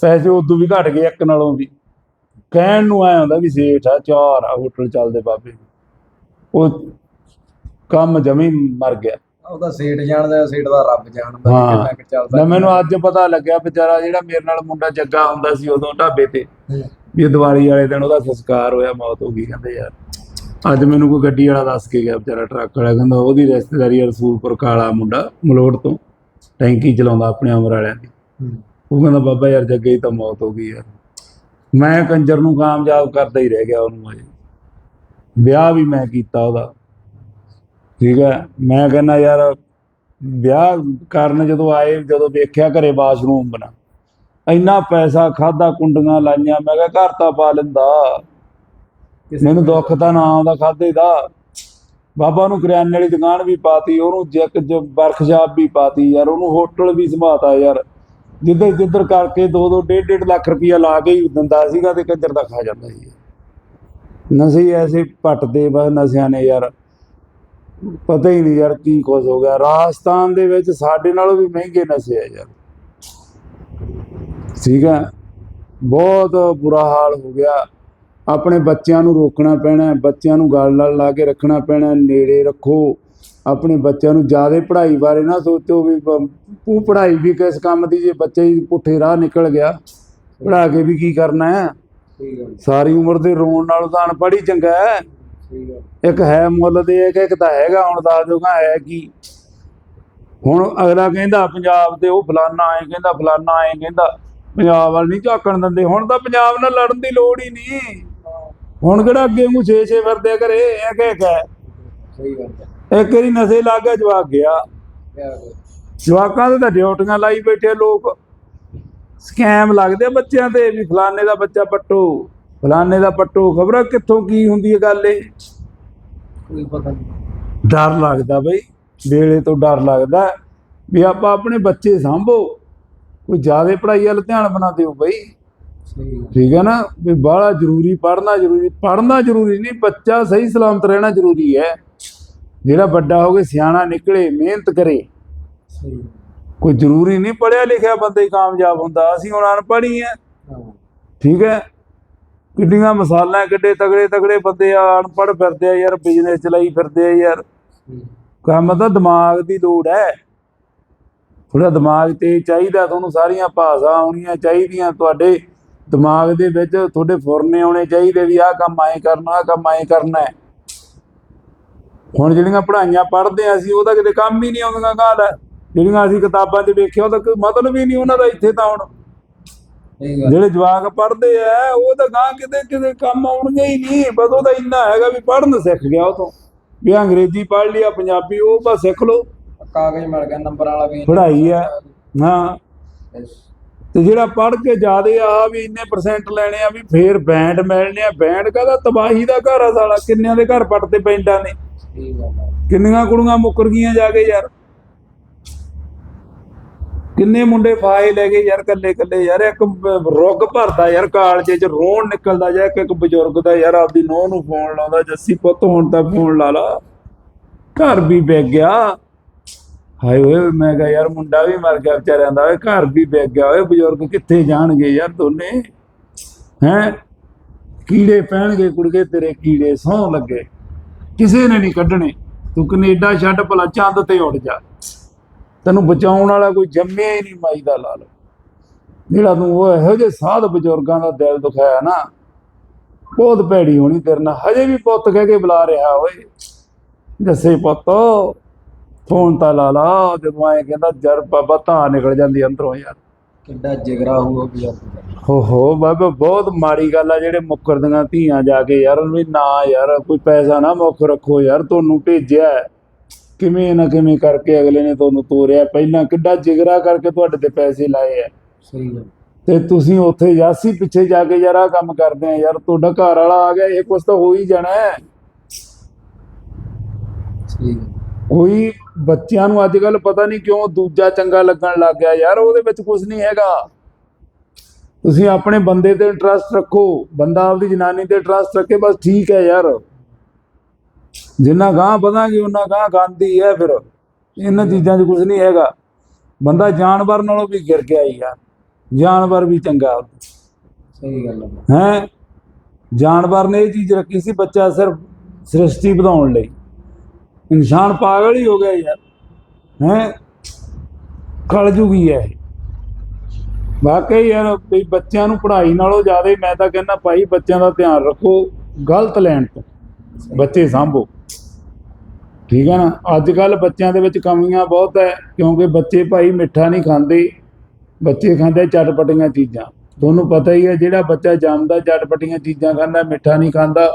ਪੈਸੇ ਉਦੋਂ ਵੀ ਘਟ ਗਏ ਇੱਕ ਨਾਲੋਂ ਵੀ। ਕਹਿਣ ਨੂੰ ਆਇਆ ਹੁੰਦਾ ਵੀ ਸੇਠ ਆ ਚਾਰ ਆ ਹੋਟਲ ਚੱਲਦੇ ਬਾਬੇ। ਉਹ ਕੰਮ ਜਮੀ ਮਰ ਗਿਆ। ਉਹਦਾ ਸੇਠ ਜਾਣਦਾ ਸੇਠ ਦਾ ਰੱਬ ਜਾਣਦਾ। ਕਿੰਨਾ ਕੁ ਚੱਲਦਾ। ਮੈਨੂੰ ਅੱਜ ਪਤਾ ਲੱਗਿਆ ਵਿਚਾਰਾ ਜਿਹੜਾ ਮੇਰੇ ਨਾਲ ਮੁੰਡਾ ਜੱਗਾ ਹੁੰਦਾ ਸੀ ਉਦੋਂ ਢਾਬੇ ਤੇ ਵੀ ਦੀਵਾਲੀ ਵਾਲੇ ਦਿਨ ਉਹਦਾ ਸੰਸਕਾਰ ਹੋਇਆ ਮੌਤ ਹੋ ਗਈ ਕਹਿੰਦੇ ਯਾਰ। ਅੱਜ ਮੈਨੂੰ ਕੋਈ ਗੱਡੀ ਵਾਲਾ ਦੱਸ ਕੇ ਗਿਆ ਵਿਚਾਰਾ ਟਰੱਕ ਵਾਲਾ ਕਹਿੰਦਾ ਉਹਦੀ ਰਿਸ਼ਤੇਦਾਰੀ ਰਸੂਲਪੁਰ ਕਾਲਾ ਮੁੰਡਾ ਮਲੋੜ ਤੋਂ। ਟੈਂਕੀ ਚਲਾਉਂਦਾ ਆਪਣੇ ਅਮਰ ਵਾਲਿਆਂ ਦੀ। ਉਹ ਕਹਿੰਦਾ ਬਾਬਾ ਯਾਰ ਜੱਗੇ ਤਾਂ ਮੌਤ ਹੋ ਗਈ ਯਾਰ। ਮੈਂ ਕੰਜਰ ਨੂੰ ਕਾਮਯਾਬ ਕਰਦਾ ਹੀ ਰਹਿ ਗਿਆ ਉਹਨੂੰ ਅਜੇ ਵਿਆਹ ਵੀ ਮੈਂ ਕੀਤਾ ਉਹਦਾ। ਠੀਕ ਹੈ? ਮੈਂ ਕਹਿੰਦਾ ਯਾਰ ਵਿਆਹ ਕਰਨ ਜਦੋਂ ਆਏ ਜਦੋਂ ਵੇਖਿਆ ਘਰੇ ਬਾਥਰੂਮ ਬਣਾ ਇੰਨਾ ਪੈਸਾ ਖਾਦਾ ਕੁੰਡੀਆਂ ਲਾਈਆਂ। ਮੈਂ ਕਿਹਾ ਘਰ ਤਾਂ ਪਾ ਲੈਂਦਾ। ਮੈਨੂੰ ਦੁੱਖ ਤਾਂ ਨਾ ਆਉਂਦਾ ਖਾਦੇ ਦਾ। ਬਾਬਾ ਨੂੰ ਕਰਿਆਨੇ ਵਾਲੀ ਦੁਕਾਨ ਵੀ ਪਾਤੀ, ਉਹਨੂੰ ਜੱਕ ਜ ਵਰਕਸ਼ਾਪ ਵੀ ਪਾਤੀ ਯਾਰ, ਉਹਨੂੰ ਹੋਟਲ ਵੀ ਸੰਭਾਤਾ ਯਾਰ। ਜਿੱਧਰ ਜਿੱਧਰ ਕਰਕੇ 2 2 1.5 1.5 ਲੱਖ ਰੁਪਇਆ ਲਾ ਕੇ ਹੀ ਦਿੰਦਾ ਸੀਗਾ ਤੇ ਕੰਜਰ ਦਾ ਖਾ ਜਾਂਦਾ ਸੀ। ਨਸ਼ੇ ਐਸੇ ਪੱਟਦੇ ਬਸ ਨਸ਼ਿਆਂ ਨੇ ਯਾਰ। ਪਤਾ ਹੀ ਨਹੀਂ ਯਾਰ ਕੀ ਕੁਝ ਹੋ ਗਿਆ। ਰਾਜਸਥਾਨ ਦੇ ਵਿੱਚ ਸਾਡੇ ਨਾਲੋਂ ਵੀ ਮਹਿੰਗੇ ਨਸ਼ੇ ਆ ਯਾਰ। ਠੀਕ ਹੈ? ਬਹੁਤ ਬੁਰਾ ਹਾਲ ਹੋ ਗਿਆ। ਆਪਣੇ ਬੱਚਿਆਂ ਨੂੰ ਰੋਕਣਾ ਪੈਣਾ ਬੱਚਿਆਂ ਨੂੰ ਗੱਲ ਨਾਲ ਲਾ ਕੇ ਰੱਖਣਾ ਪੈਣਾ ਨੇੜੇ ਰੱਖੋ। ਆਪਣੇ ਬੱਚਿਆਂ ਨੂੰ ਜ਼ਿਆਦਾ ਪੜ੍ਹਾਈ ਬਾਰੇ ਨਾ ਸੋਚੋ ਵੀ ਉਹ ਪੜ੍ਹਾਈ ਵੀ ਕਿਸ ਕੰਮ ਦੀ ਜੇ ਬੱਚੇ ਹੀ ਪੁੱਠੇ ਰਾਹ ਨਿਕਲ ਗਿਆ ਪੜ੍ਹਾ ਕੇ ਵੀ ਕੀ ਕਰਨਾ ਹੈ? ਸਾਰੀ ਉਮਰ ਦੇ ਰੋਣ ਨਾਲੋਂ ਤਾਂ ਅਨਪੜ੍ਹ ਹੀ ਚੰਗਾ ਹੈ। ਇੱਕ ਹੈ ਮੁੱਲ ਦੇ ਇੱਕ ਇੱਕ ਤਾਂ ਹੈਗਾ ਹੁਣ ਦੱਸ ਦੋਗਾ ਹੈ ਕੀ। ਹੁਣ ਅਗਲਾ ਕਹਿੰਦਾ ਪੰਜਾਬ ਦੇ ਉਹ ਫਲਾਨਾ ਐ ਕਹਿੰਦਾ ਫਲਾਨਾ ਐ ਕਹਿੰਦਾ ਪੰਜਾਬ ਵੱਲ ਨਹੀਂ ਝਾਕਣ ਦਿੰਦੇ। ਹੁਣ ਤਾਂ ਪੰਜਾਬ ਨਾਲ ਲੜਨ ਦੀ ਲੋੜ ਹੀ ਨਹੀਂ। ਹੁਣ ਕਿਹੜਾ ਅੱਗੇ ਨੂੰ ਛੇ ਛੇ ਫਿਰਦੇ ਕਰੇ ਇੱਕ ਇੱਕ ਹੈ ਸਹੀ ਗੱਲ ਹੈ। ਇੱਕ ਵਾਰੀ ਨਸ਼ੇ ਲੱਗ ਗਿਆ ਜਵਾਕ ਗਿਆ। ਜਵਾਕਾਂ ਦੇ ਤਾਂ ਡਿਊਟੀਆਂ ਲਾਈ ਬੈਠੇ ਲੋਕ। ਸਕੈਮ ਲੱਗਦੇ ਬੱਚਿਆਂ ਤੇ ਵੀ ਫਲਾਣੇ ਦਾ ਬੱਚਾ ਪੱਟੋ ਫਲਾਣੇ ਦਾ ਪੱਟੋ। ਖਬਰਾਂ ਕਿੱਥੋਂ ਕੀ ਹੁੰਦੀ ਹੈ ਗੱਲ ਇਹ? ਕੋਈ ਪਤਾ ਨਹੀਂ। ਡਰ ਲੱਗਦਾ ਬਈ। ਵੇਲੇ ਤੋਂ ਡਰ ਲੱਗਦਾ। ਵੀ ਆਪਾਂ ਆਪਣੇ ਬੱਚੇ ਸਾਂਭੋ। ਕੋਈ ਜ਼ਿਆਦਾ ਪੜ੍ਹਾਈ ਵੱਲ ਧਿਆਨ ਬਣਾ ਦਿਓ ਬਈ। ਠੀਕ। ਹੈ ਨਾ? ਵੀ ਬਾਹਲਾ ਜ਼ਰੂਰੀ ਪੜ੍ਹਨਾ ਜ਼ਰੂਰੀ ਪੜ੍ਹਨਾ ਜ਼ਰੂਰੀ ਨਹੀਂ ਬੱਚਾ ਸਹੀ ਸਲਾਮਤ ਰਹਿਣਾ ਜ਼ਰੂਰੀ ਹੈ। ਜਿਹੜਾ ਵੱਡਾ ਹੋ ਕੇ ਸਿਆਣਾ ਨਿਕਲੇ ਮਿਹਨਤ ਕਰੇ। ਕੋਈ ਜ਼ਰੂਰੀ ਨਹੀਂ ਪੜ੍ਹਿਆ ਲਿਖਿਆ ਬੰਦਾ ਹੀ ਕਾਮਯਾਬ ਹੁੰਦਾ। ਅਸੀਂ ਹੁਣ ਅਨਪੜ੍ਹ ਹੀ। ਆ ਹਾਂ। ਠੀਕ ਹੈ? ਕਿੰਨੀਆਂ ਮਸਾਲਾਂ ਕਿੱਡੇ ਤਗੜੇ ਤਗੜੇ ਬੰਦੇ ਆ ਅਨਪੜ੍ਹ ਫਿਰਦੇ ਆ ਯਾਰ ਬਿਜ਼ਨਸ ਚਲਾਈ ਫਿਰਦੇ ਆ ਯਾਰ। ਕੰਮ ਤਾਂ ਦਿਮਾਗ ਦੀ ਲੋੜ ਹੈ। ਥੋੜਾ ਦਿਮਾਗ ਤੇ ਚਾਹੀਦਾ ਤੁਹਾਨੂੰ ਸਾਰੀਆਂ ਭਾਸ਼ਾ ਆਉਣੀਆਂ ਚਾਹੀਦੀਆਂ ਤੁਹਾਡੇ। ਦਿਮਾਗ ਦੇ ਵਿੱਚ ਤੁਹਾਡੇ ਫੁਰਨੇ ਆਉਣੇ ਚਾਹੀਦੇ ਵੀ ਆਹ ਕੰਮ ਐਂ ਕਰਨਾ ਆਹ ਕੰਮ ਐਂ ਕਰਨਾ ਹੈ। ਹੁਣ ਜਿਹੜੀਆਂ ਪੜ੍ਹਾਈਆਂ ਪੜ੍ਹਦੇ ਆ ਅਸੀਂ ਉਹਦਾ ਕਿਤੇ ਕੰਮ ਹੀ ਨਹੀਂ ਆਉਂਦੀਆਂ ਗੱਲ ਜਿਹੜੀਆਂ ਅਸੀਂ ਕਿਤਾਬਾਂ 'ਚ ਵੇਖਿਆ ਉਹਦਾ ਕੋਈ ਮਤਲਬ ਹੀ ਨਹੀਂ ਉਹਨਾਂ ਦਾ ਇੱਥੇ ਤਾਂ ਹੁਣ। ਜਿਹੜੇ ਜਵਾਕ ਪੜ੍ਹਦੇ ਆ ਉਹ ਤਾਂ ਗਾਂ ਕਿਤੇ ਕਿਤੇ ਕੰਮ ਆਉਣਗੇ ਹੀ ਨਹੀਂ ਬਸ ਉਹਦਾ ਇੰਨਾ ਹੈਗਾ ਵੀ ਪੜ੍ਹਨ ਸਿੱਖ ਗਿਆ ਉਹ ਤੋਂ। ਵੀ ਅੰਗਰੇਜ਼ੀ ਪੜ੍ਹ ਲਿਆ ਪੰਜਾਬੀ ਉਹ ਬਸ ਸਿੱਖ ਲਓ। ਕਾਗਜ਼ ਮਿਲ ਗਿਆ ਨੰਬਰ ਵਾਲਾ ਵੀ ਪੜ੍ਹਾਈ ਆ ਹਾਂ. ਤੇ ਜਿਹੜਾ ਪੜ੍ਹ ਕੇ ਜਾਦੇ ਆ ਵੀ ਇੰਨੇ ਪਰਸੈਂਟ ਲੈਣੇ ਆ ਵੀ ਫੇਰ ਬੈਂਡ ਮਿਲਣੇ ਆ। ਬੈਂਡ ਕਾਹਦਾ? ਤਬਾਹੀ ਦਾ ਘਰ ਆ ਸਾਲਾ। ਕਿੰਨਿਆਂ ਦੇ ਘਰ ਪੜਦੇ ਪੈਂਡਾਂ ਨੇ? ਕਿੰਨੀਆਂ ਕੁੜੀਆਂ ਮੁੱਕਰ ਗਈਆਂ ਜਾ ਕੇ ਯਾਰ? ਕਿੰਨੇ ਮੁੰਡੇ ਫਾਇ ਲੈ ਗਏ ਯਾਰ ਕੱਲੇ ਕੱਲੇ ਯਾਰ। ਇੱਕ ਬ- ਰੁੱਗ ਭਰਦਾ ਯਾਰ ਕਾਲਜੇ ਚ, ਰੋਣ ਨਿਕਲਦਾ ਜਾਂ ਇੱਕ ਬਜ਼ੁਰਗ ਦਾ ਯਾਰ, ਆਪਦੀ ਨੂੰਹ ਨੂੰ ਫੋਨ ਲਾਉਂਦਾ, ਜੱਸੀ ਪੁੱਤ ਹੁਣ ਤਾਂ ਫੋਨ ਲਾ ਲਾ। ਘਰ ਵੀ ਵਿਕ ਗਿਆ। ਹਾਏ ਓਏ, ਮੈਂ ਕਿਹਾ ਯਾਰ ਮੁੰਡਾ ਵੀ ਮਰ ਗਿਆ ਵਿਚਾਰਿਆਂ ਦਾ, ਓਏ ਘਰ ਵੀ ਵਿਕ ਗਿਆ, ਓਏ ਬਜ਼ੁਰਗ ਕਿੱਥੇ ਜਾਣਗੇ ਯਾਰ ਦੋਨੇ? ਹੈਂ? ਕੀੜੇ ਪੈਣਗੇ ਕੁੜਗੇ ਤੇਰੇ ਕੀੜੇ, ਸੌ ਲੱਗੇ। ਕਿਸੇ ਨੇ ਨਹੀਂ ਕੱਢਣੇ। ਤੂੰ ਕੈਨੇਡਾ ਛੱਡ, ਭਲਾ ਚੰਦ ਤੇ ਉੱਡ ਜਾ। ਤੈਨੂੰ ਬਚਾਉਣ ਵਾਲਾ ਕੋਈ ਜੰਮਿਆ ਹੀ ਨਹੀਂ ਮਾਈ ਦਾ ਲਾਲ। ਜਿਹੜਾ ਤੂੰ ਉਹ ਇਹੋ ਜਿਹੇ ਸਾਧ ਬਜ਼ੁਰਗਾਂ ਦਾ ਦਿਲ ਦੁਖਾਇਆ ਨਾ, ਬਹੁਤ ਭੈੜੀ ਹੋਣੀ ਤੇਰੇ ਨਾਲ। ਹਜੇ ਵੀ ਪੁੱਤ ਕਹਿ ਕੇ ਬੁਲਾ ਰਿਹਾ ਓਏ। ਦੱਸੇ ਪੁੱਤ ਫੋਨ ਤਾਂ ਲਾ ਲਾ ਜਦੋਂ ਆਏ ਕਹਿੰਦਾ ਜਰ ਬਾਬਾ ਧਾ ਨਿਕਲ ਜਾਂਦੀ ਅੰਦਰੋਂ ਯਾਰ। ਕਿੱਡਾ ਜਿਗਰਾ ਵੀ ਯਾਰ। ਹੋ ਹੋ ਬਾਬਾ ਬਹੁਤ ਮਾੜੀ ਗੱਲ ਆ ਜਿਹੜੇ ਮੁੱਕਰਦੀਆਂ ਧੀਆਂ ਜਾ ਕੇ ਯਾਰ ਵੀ ਨਾ ਯਾਰ ਕੋਈ ਪੈਸਾ ਨਾ ਮੁੱਖ ਰੱਖੋ ਯਾਰ ਤੁਹਾਨੂੰ ਭੇਜਿਆ ਹੈ। ਕਿਵੇਂ ਨਾ ਕਿਵੇਂ ਕਰਕੇ ਅਗਲੇ ਨੇ ਤੁਹਾਨੂੰ ਤੋਰਿਆ ਪਹਿਲਾਂ ਕਿੱਡਾ ਜਿਗਰਾ ਕਰਕੇ ਤੁਹਾਡੇ ਤੇ ਪੈਸੇ ਲਾਏ ਆ। ਸਹੀ ਗੱਲ। ਤੇ ਤੁਸੀਂ ਉੱਥੇ ਯਾਸੀ ਪਿੱਛੇ ਜਾ ਕੇ ਯਾਰ ਆਹ ਕੰਮ ਕਰਦੇ ਆ ਯਾਰ ਤੁਹਾਡਾ ਘਰ ਵਾਲਾ ਆ ਗਿਆ ਇਹ ਕੁਛ ਤਾਂ ਹੋ ਹੀ ਜਾਣਾ ਹੈ। ਸਹੀ ਗੱਲ। ਕੋਈ ਬੱਚਿਆਂ ਨੂੰ ਅੱਜ ਕੱਲ ਪਤਾ ਨਹੀਂ ਕਿਉਂ ਦੂਜਾ ਚੰਗਾ ਲੱਗਣ ਲੱਗ ਗਿਆ ਯਾਰ ਉਹਦੇ ਵਿੱਚ ਕੁਝ ਨਹੀਂ ਹੈਗਾ। ਤੁਸੀਂ ਆਪਣੇ ਬੰਦੇ ਤੇ ਇੰਟਰਸਟ ਰੱਖੋ ਬੰਦਾ ਆਪਦੀ ਜਨਾਨੀ ਤੇ ਇੰਟਰਸਟ ਰੱਖੇ ਬਸ ਠੀਕ ਹੈ ਯਾਰ। ਜਿੰਨਾ ਗਾਂ ਵਧਾਂਗੇ ਉਹਨਾਂ ਗਾਂ ਗਾਂਦੀ ਹੈ ਫਿਰ। ਇਹਨਾਂ ਚੀਜ਼ਾਂ 'ਚ ਕੁਝ ਨਹੀਂ ਹੈਗਾ। ਬੰਦਾ ਜਾਨਵਰ ਨਾਲੋਂ ਵੀ ਗਿਰ ਗਿਆ ਯਾਰ। ਜਾਨਵਰ ਵੀ ਚੰਗਾ। ਸਹੀ ਗੱਲ ਹੈ। ਹੈ? ਜਾਨਵਰ ਨੇ ਇਹ ਚੀਜ਼ ਰੱਖੀ ਸੀ ਬੱਚਾ ਸਿਰਫ ਸ੍ਰਿਸ਼ਟੀ ਵਧਾਉਣ ਲਈ। ਇਨਸਾਨ ਪਾਗਲ ਹੀ ਹੋ ਗਿਆ ਯਾਰ, ਹੈ? ਕਲਯੁਗੀ ਹੈ ਵਾਕਈ ਯਾਰ ਵੀ ਬੱਚਿਆਂ ਨੂੰ ਪੜ੍ਹਾਈ ਨਾਲੋਂ ਜ਼ਿਆਦਾ ਮੈਂ ਤਾਂ ਕਹਿੰਦਾ ਭਾਈ ਬੱਚਿਆਂ ਦਾ ਧਿਆਨ ਰੱਖੋ, ਗਲਤ ਲੈਣ ਤੋਂ, ਬੱਚੇ ਸਾਂਭੋ। ਠੀਕ ਹੈ ਨਾ? ਅੱਜ ਕੱਲ ਬੱਚਿਆਂ ਦੇ ਵਿੱਚ ਕਮੀਆਂ ਬਹੁਤ ਹੈ, ਕਿਉਂਕਿ ਬੱਚੇ ਭਾਈ ਮਿੱਠਾ ਨਹੀਂ ਖਾਂਦੇ। ਬੱਚੇ ਖਾਂਦੇ ਚਟਪਟੀਆਂ ਚੀਜ਼ਾਂ। ਤੁਹਾਨੂੰ ਪਤਾ ਹੀ ਹੈ, ਜਿਹੜਾ ਬੱਚਾ ਜੰਮਦਾ ਚਟਪਟੀਆਂ ਚੀਜ਼ਾਂ ਖਾਂਦਾ, ਮਿੱਠਾ ਨਹੀਂ ਖਾਂਦਾ,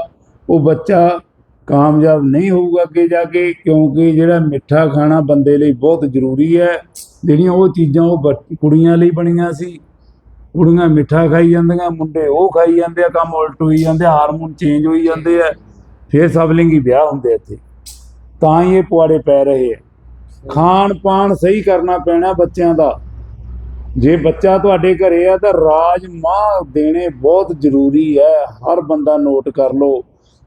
ਉਹ ਬੱਚਾ ਕਾਮਯਾਬ ਨਹੀਂ ਹੋਊਗਾ ਅੱਗੇ ਜਾ ਕੇ, ਕਿਉਂਕਿ ਜਿਹੜਾ ਮਿੱਠਾ ਖਾਣਾ ਬੰਦੇ ਲਈ ਬਹੁਤ ਜ਼ਰੂਰੀ ਹੈ। ਜਿਹੜੀਆਂ ਉਹ ਚੀਜ਼ਾਂ ਉਹ ਬੱਚ- ਕੁੜੀਆਂ ਲਈ ਬਣੀਆਂ ਸੀ। ਕੁੜੀਆਂ ਮਿੱਠਾ ਖਾਈ ਜਾਂਦੀਆਂ, ਮੁੰਡੇ ਉਹ ਖਾਈ ਜਾਂਦੇ ਆ, ਕੰਮ ਉਲਟ ਹੋਈ ਜਾਂਦੇ, ਹਾਰਮੋਨ ਚੇਂਜ ਹੋਈ ਜਾਂਦੇ ਆ, ਫਿਰ ਸਬਲਿੰਗੀ ਵਿਆਹ ਹੁੰਦੇ ਇੱਥੇ। ਤਾਂ ਹੀ ਇਹ ਪੁਆੜੇ ਪੈ ਰਹੇ ਆ। ਖਾਣ ਪਾਣ ਸਹੀ ਕਰਨਾ ਪੈਣਾ ਬੱਚਿਆਂ ਦਾ। ਜੇ ਬੱਚਾ ਤੁਹਾਡੇ ਘਰੇ ਆ ਤਾਂ ਰਾਜ ਰਾਜਮਾਂਹ ਦੇਣੇ ਬਹੁਤ ਜ਼ਰੂਰੀ ਹੈ। ਹਰ ਬੰਦਾ ਨੋਟ ਕਰ ਲਓ।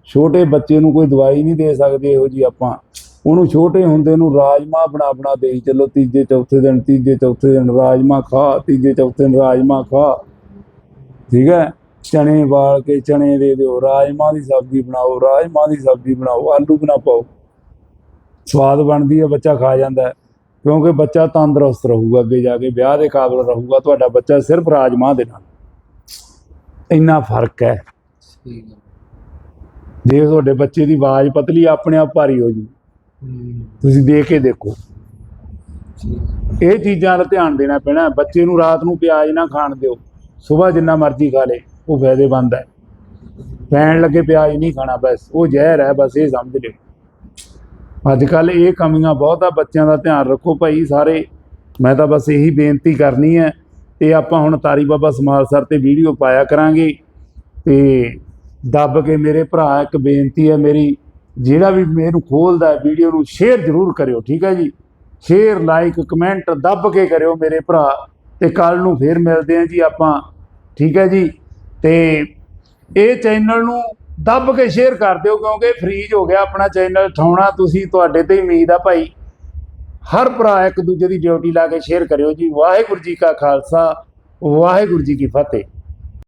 ਛੋਟੇ ਬੱਚੇ ਨੂੰ ਕੋਈ ਦਵਾਈ ਨਹੀਂ ਦੇ ਸਕਦੇ ਇਹੋ ਜੀ ਆਪਾਂ। ਉਹਨੂੰ ਛੋਟੇ ਹੁੰਦੇ ਨੂੰ ਰਾਜਮਾਂਹ ਬਣਾ ਬਣਾ ਦੇਈ ਚੱਲੋ, ਤੀਜੇ, ਚੌਥੇ ਦਿਨ, ਤੀਜੇ, ਚੌਥੇ ਦਿਨ ਰਾਜਮਾਂਹ ਖਾ, ਤੀਜੇ, ਚੌਥੇ ਦਿਨ ਰਾਜਮਾਂਹ ਖਾ। ਠੀਕ ਹੈ? ਚਣੇ ਵਾਲ ਕੇ ਚਣੇ ਦੇ ਦਿਓ ਰਾਜਮਾਂਹ ਦੀ ਸਬਜ਼ੀ ਬਣਾਓ ਰਾਜਮਾਂਹ ਦੀ ਸਬਜ਼ੀ ਬਣਾਓ, ਆਲੂ ਬਣਾ ਪਾਓ। ਸਵਾਦ ਬਣਦੀ ਹੈ, ਬੱਚਾ ਖਾ ਜਾਂਦਾ ਕਿਉਂਕਿ ਬੱਚਾ ਤੰਦਰੁਸਤ ਰਹੂਗਾ, ਅੱਗੇ ਜਾ ਕੇ ਵਿਆਹ ਦੇ ਕਾਬਲ ਰਹੂਗਾ, ਤੁਹਾਡਾ ਬੱਚਾ ਸਿਰਫ ਰਾਜਮਾਂਹ ਦੇ ਨਾਲ। ਇੰਨਾ ਫ਼ਰਕ ਹੈ। ਸਹੀ ਗੱਲ ਜੇ ਤੁਹਾਡੇ ਬੱਚੇ ਦੀ ਆਵਾਜ਼ ਪਤਲੀ ਆਪਣੇ ਆਪ ਭਾਰੀ ਹੋ ਜੂ। ਤੁਸੀਂ ਦੇਖ ਕੇ ਦੇਖੋ। ਇਹ ਚੀਜ਼ਾਂ ਦਾ ਧਿਆਨ ਦੇਣਾ ਪੈਣਾ। ਬੱਚੇ ਨੂੰ ਰਾਤ ਨੂੰ ਪਿਆਜ਼ ਨਾ ਖਾਣ ਦਿਓ। ਸਵੇਰ ਜਿੰਨਾ ਮਰਜ਼ੀ ਖਾ ਲੇ ਉਹ ਫਾਇਦੇਮੰਦ ਹੈ। ਪੈਣ ਲੱਗੇ ਪਿਆਜ਼ ਨਹੀਂ ਖਾਣਾ ਬਸ। ਉਹ ਜ਼ਹਿਰ ਹੈ ਬਸ ਇਹ ਸਮਝ ਲਿਓ। ਅੱਜ ਕੱਲ ਇਹ ਕਮੀਆਂ ਬਹੁਤ ਆ ਬੱਚਿਆਂ ਦਾ ਧਿਆਨ ਰੱਖੋ ਭਾਈ ਸਾਰੇ। ਮੈਂ ਤਾਂ ਬਸ ਇਹੀ ਬੇਨਤੀ ਕਰਨੀ ਹੈ। ਤੇ ਆਪਾਂ ਹੁਣ ਤਾਰੀ ਬਾਬਾ ਸਮਾਲ ਸਰ ਤੇ ਵੀਡੀਓ ਪਾਇਆ ਕਰਾਂਗੇ। ਤੇ ਦੱਬ ਕੇ ਮੇਰੇ ਭਰਾ, ਇੱਕ ਬੇਨਤੀ ਹੈ ਮੇਰੀ, ਜਿਹੜਾ ਵੀ ਮੈਨੂੰ ਖੋਲਦਾ ਵੀਡੀਓ ਨੂੰ ਸ਼ੇਅਰ ਜ਼ਰੂਰ ਕਰਿਓ, ਠੀਕ ਹੈ ਜੀ? ਸ਼ੇਅਰ ਲਾਈਕ ਕਮੈਂਟ ਦੱਬ ਕੇ ਕਰਿਓ ਮੇਰੇ ਭਰਾ, ਤੇ ਕੱਲ ਨੂੰ ਫੇਰ ਮਿਲਦੇ ਆਂ ਜੀ ਆਪਾਂ, ਠੀਕ ਹੈ ਜੀ? ਤੇ ਇਹ ਚੈਨਲ ਨੂੰ ਦੱਬ ਕੇ ਸ਼ੇਅਰ ਕਰ ਦਿਓ, ਕਿਉਂਕਿ ਫ੍ਰੀਜ ਹੋ ਗਿਆ ਆਪਣਾ ਚੈਨਲ ਠਾਉਣਾ ਤੁਸੀਂ, ਤੁਹਾਡੇ ਤੇ ਉਮੀਦ ਆ ਭਾਈ। ਹਰ ਭਰਾ ਇੱਕ ਦੂਜੇ ਦੀ ਡਿਊਟੀ ਲਾ ਕੇ ਸ਼ੇਅਰ ਕਰਿਓ ਜੀ। ਵਾਹਿਗੁਰੂ ਜੀ ਕਾ ਖਾਲਸਾ, ਵਾਹਿਗੁਰੂ ਜੀ ਕੀ ਫਤਿਹ।